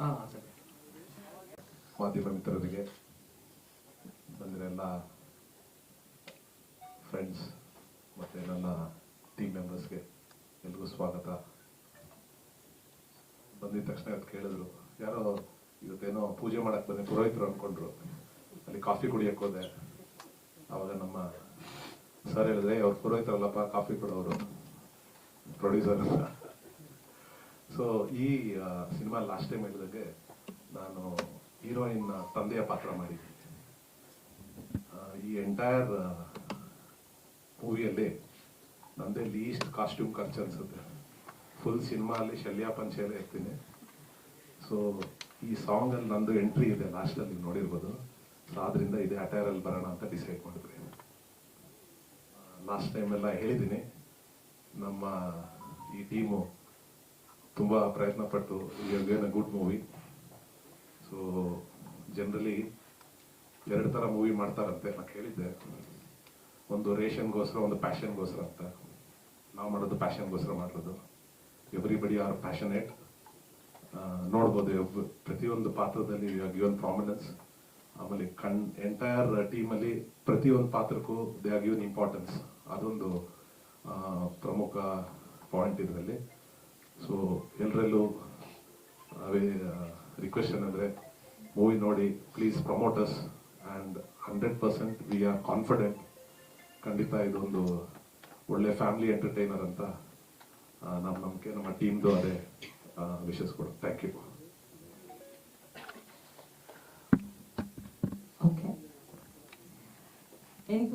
ಮಾಧ್ಯಮ ಮಿತ್ರರಿಗೆ ಬಂದಿರೋ ಎಲ್ಲ ಫ್ರೆಂಡ್ಸ್ ಮತ್ತು ನನ್ನ ಟೀಮ್ ಮೆಂಬರ್ಸ್ಗೆ ಎಲ್ರಿಗೂ ಸ್ವಾಗತ. ಬಂದಿದ ತಕ್ಷಣ ಇವತ್ತು ಕೇಳಿದ್ರು, ಯಾರೋ ಇವತ್ತೇನೋ ಪೂಜೆ ಮಾಡಕ್ಕೆ ಬಂದೆ, ಪುರೋಹಿತರು ಅಂದ್ಕೊಂಡ್ರು. ಅಲ್ಲಿ ಕಾಫಿ ಕುಡಿಯಕ್ಕೆ ಹೋದೆ. ಆವಾಗ ನಮ್ಮ ಸರ್ ಹೇಳಿದ್ರೆ, ಅವ್ರು ಪುರೋಹಿತರಲ್ಲಪ್ಪ ಕಾಫಿ ಕೊಡೋರು. ಪ್ರೊಡ್ಯೂಸರ್ ಅಂತ ಸೊ ಈ ಸಿನಿಮಾ ಲಾಸ್ಟ್ ಟೈಮ್ ಹೇಳಿದಾಗೆ ನಾನು ಹೀರೋಯಿನ್ ತಂದೆಯ ಪಾತ್ರ ಮಾಡಿದ್ದೀನಿ. ಈ ಎಂಟೈರ್ ಮೂವಿಯಲ್ಲಿ ನಂದೇ ಲೀಸ್ಟ್ ಕಾಸ್ಟ್ಯೂಮ್ ಖರ್ಚು ಅನ್ಸುತ್ತೆ. ಫುಲ್ ಸಿನಿಮಾ ಅಲ್ಲಿ ಶಲ್ಯ ಪಂಚೆಯಲ್ಲೇ ಇರ್ತೀನಿ. ಸೊ ಈ ಸಾಂಗ್ ಅಲ್ಲಿ ನಂದು ಎಂಟ್ರಿ ಇದೆ ಲಾಸ್ಟಲ್ಲಿ ನೋಡಿರ್ಬೋದು. ಸೊ ಆದ್ರಿಂದ ಇದೇ ಅಟೈರ್ ಅಲ್ಲಿ ಬರೋಣ ಅಂತ ಡಿಸೈಡ್ ಮಾಡಿದ್ವಿ. ಲಾಸ್ಟ್ ಟೈಮ್ ಎಲ್ಲ ಹೇಳಿದ್ದೀನಿ. ನಮ್ಮ ಈ ಟೀಮು ತುಂಬ ಪ್ರಯತ್ನ ಪಟ್ಟು again a good movie so generally ಎರಡು ಥರ ಮೂವಿ ಮಾಡ್ತಾರಂತೆ ನಾನು ಕೇಳಿದ್ದೆ. ಒಂದು ರೇಷನ್ಗೋಸ್ಕರ, ಒಂದು ಪ್ಯಾಷನ್ಗೋಸ್ಕರ ಅಂತ. ನಾವು ಮಾಡೋದು ಪ್ಯಾಷನ್ಗೋಸ್ಕರ ಮಾಡೋದು ಎವ್ರಿಬಡಿ ಆರ್ ಪ್ಯಾಷನೇಟ್ ನೋಡ್ಬೋದು ಪ್ರತಿಯೊಂದು ಪಾತ್ರದಲ್ಲಿ ಗಿವನ್ ಪ್ರಾಮಿನೆನ್ಸ್ ಆಮೇಲೆ ಕಣ್ ಎಂಟೈರ್ ಟೀಮಲ್ಲಿ ಪ್ರತಿಯೊಂದು ಪಾತ್ರಕ್ಕೂ ದೇ ಆರ್ ಗಿವನ್ ಇಂಪಾರ್ಟೆನ್ಸ್ ಅದೊಂದು ಪ್ರಮುಖ ಪಾಯಿಂಟ್ ಇದರಲ್ಲಿ. ಸೊ ಎಲ್ಲರಲ್ಲೂ ರಿಕ್ವೆಸ್ಟ್ ಏನಂದ್ರೆ ಮೂವಿ ನೋಡಿ please promoters and hundred percent we are confident ಖಂಡಿತ ಇದೊಂದು ಒಳ್ಳೆ ಫ್ಯಾಮಿಲಿ ಎಂಟರ್ಟೈನರ್ ಅಂತ ನಮ್ಮ ನಂಬಿಕೆ, ನಮ್ಮ ಟೀಮ್ದು ಅದೇ ವಿಶಸ್ ಕೊಡು. Thank you. Any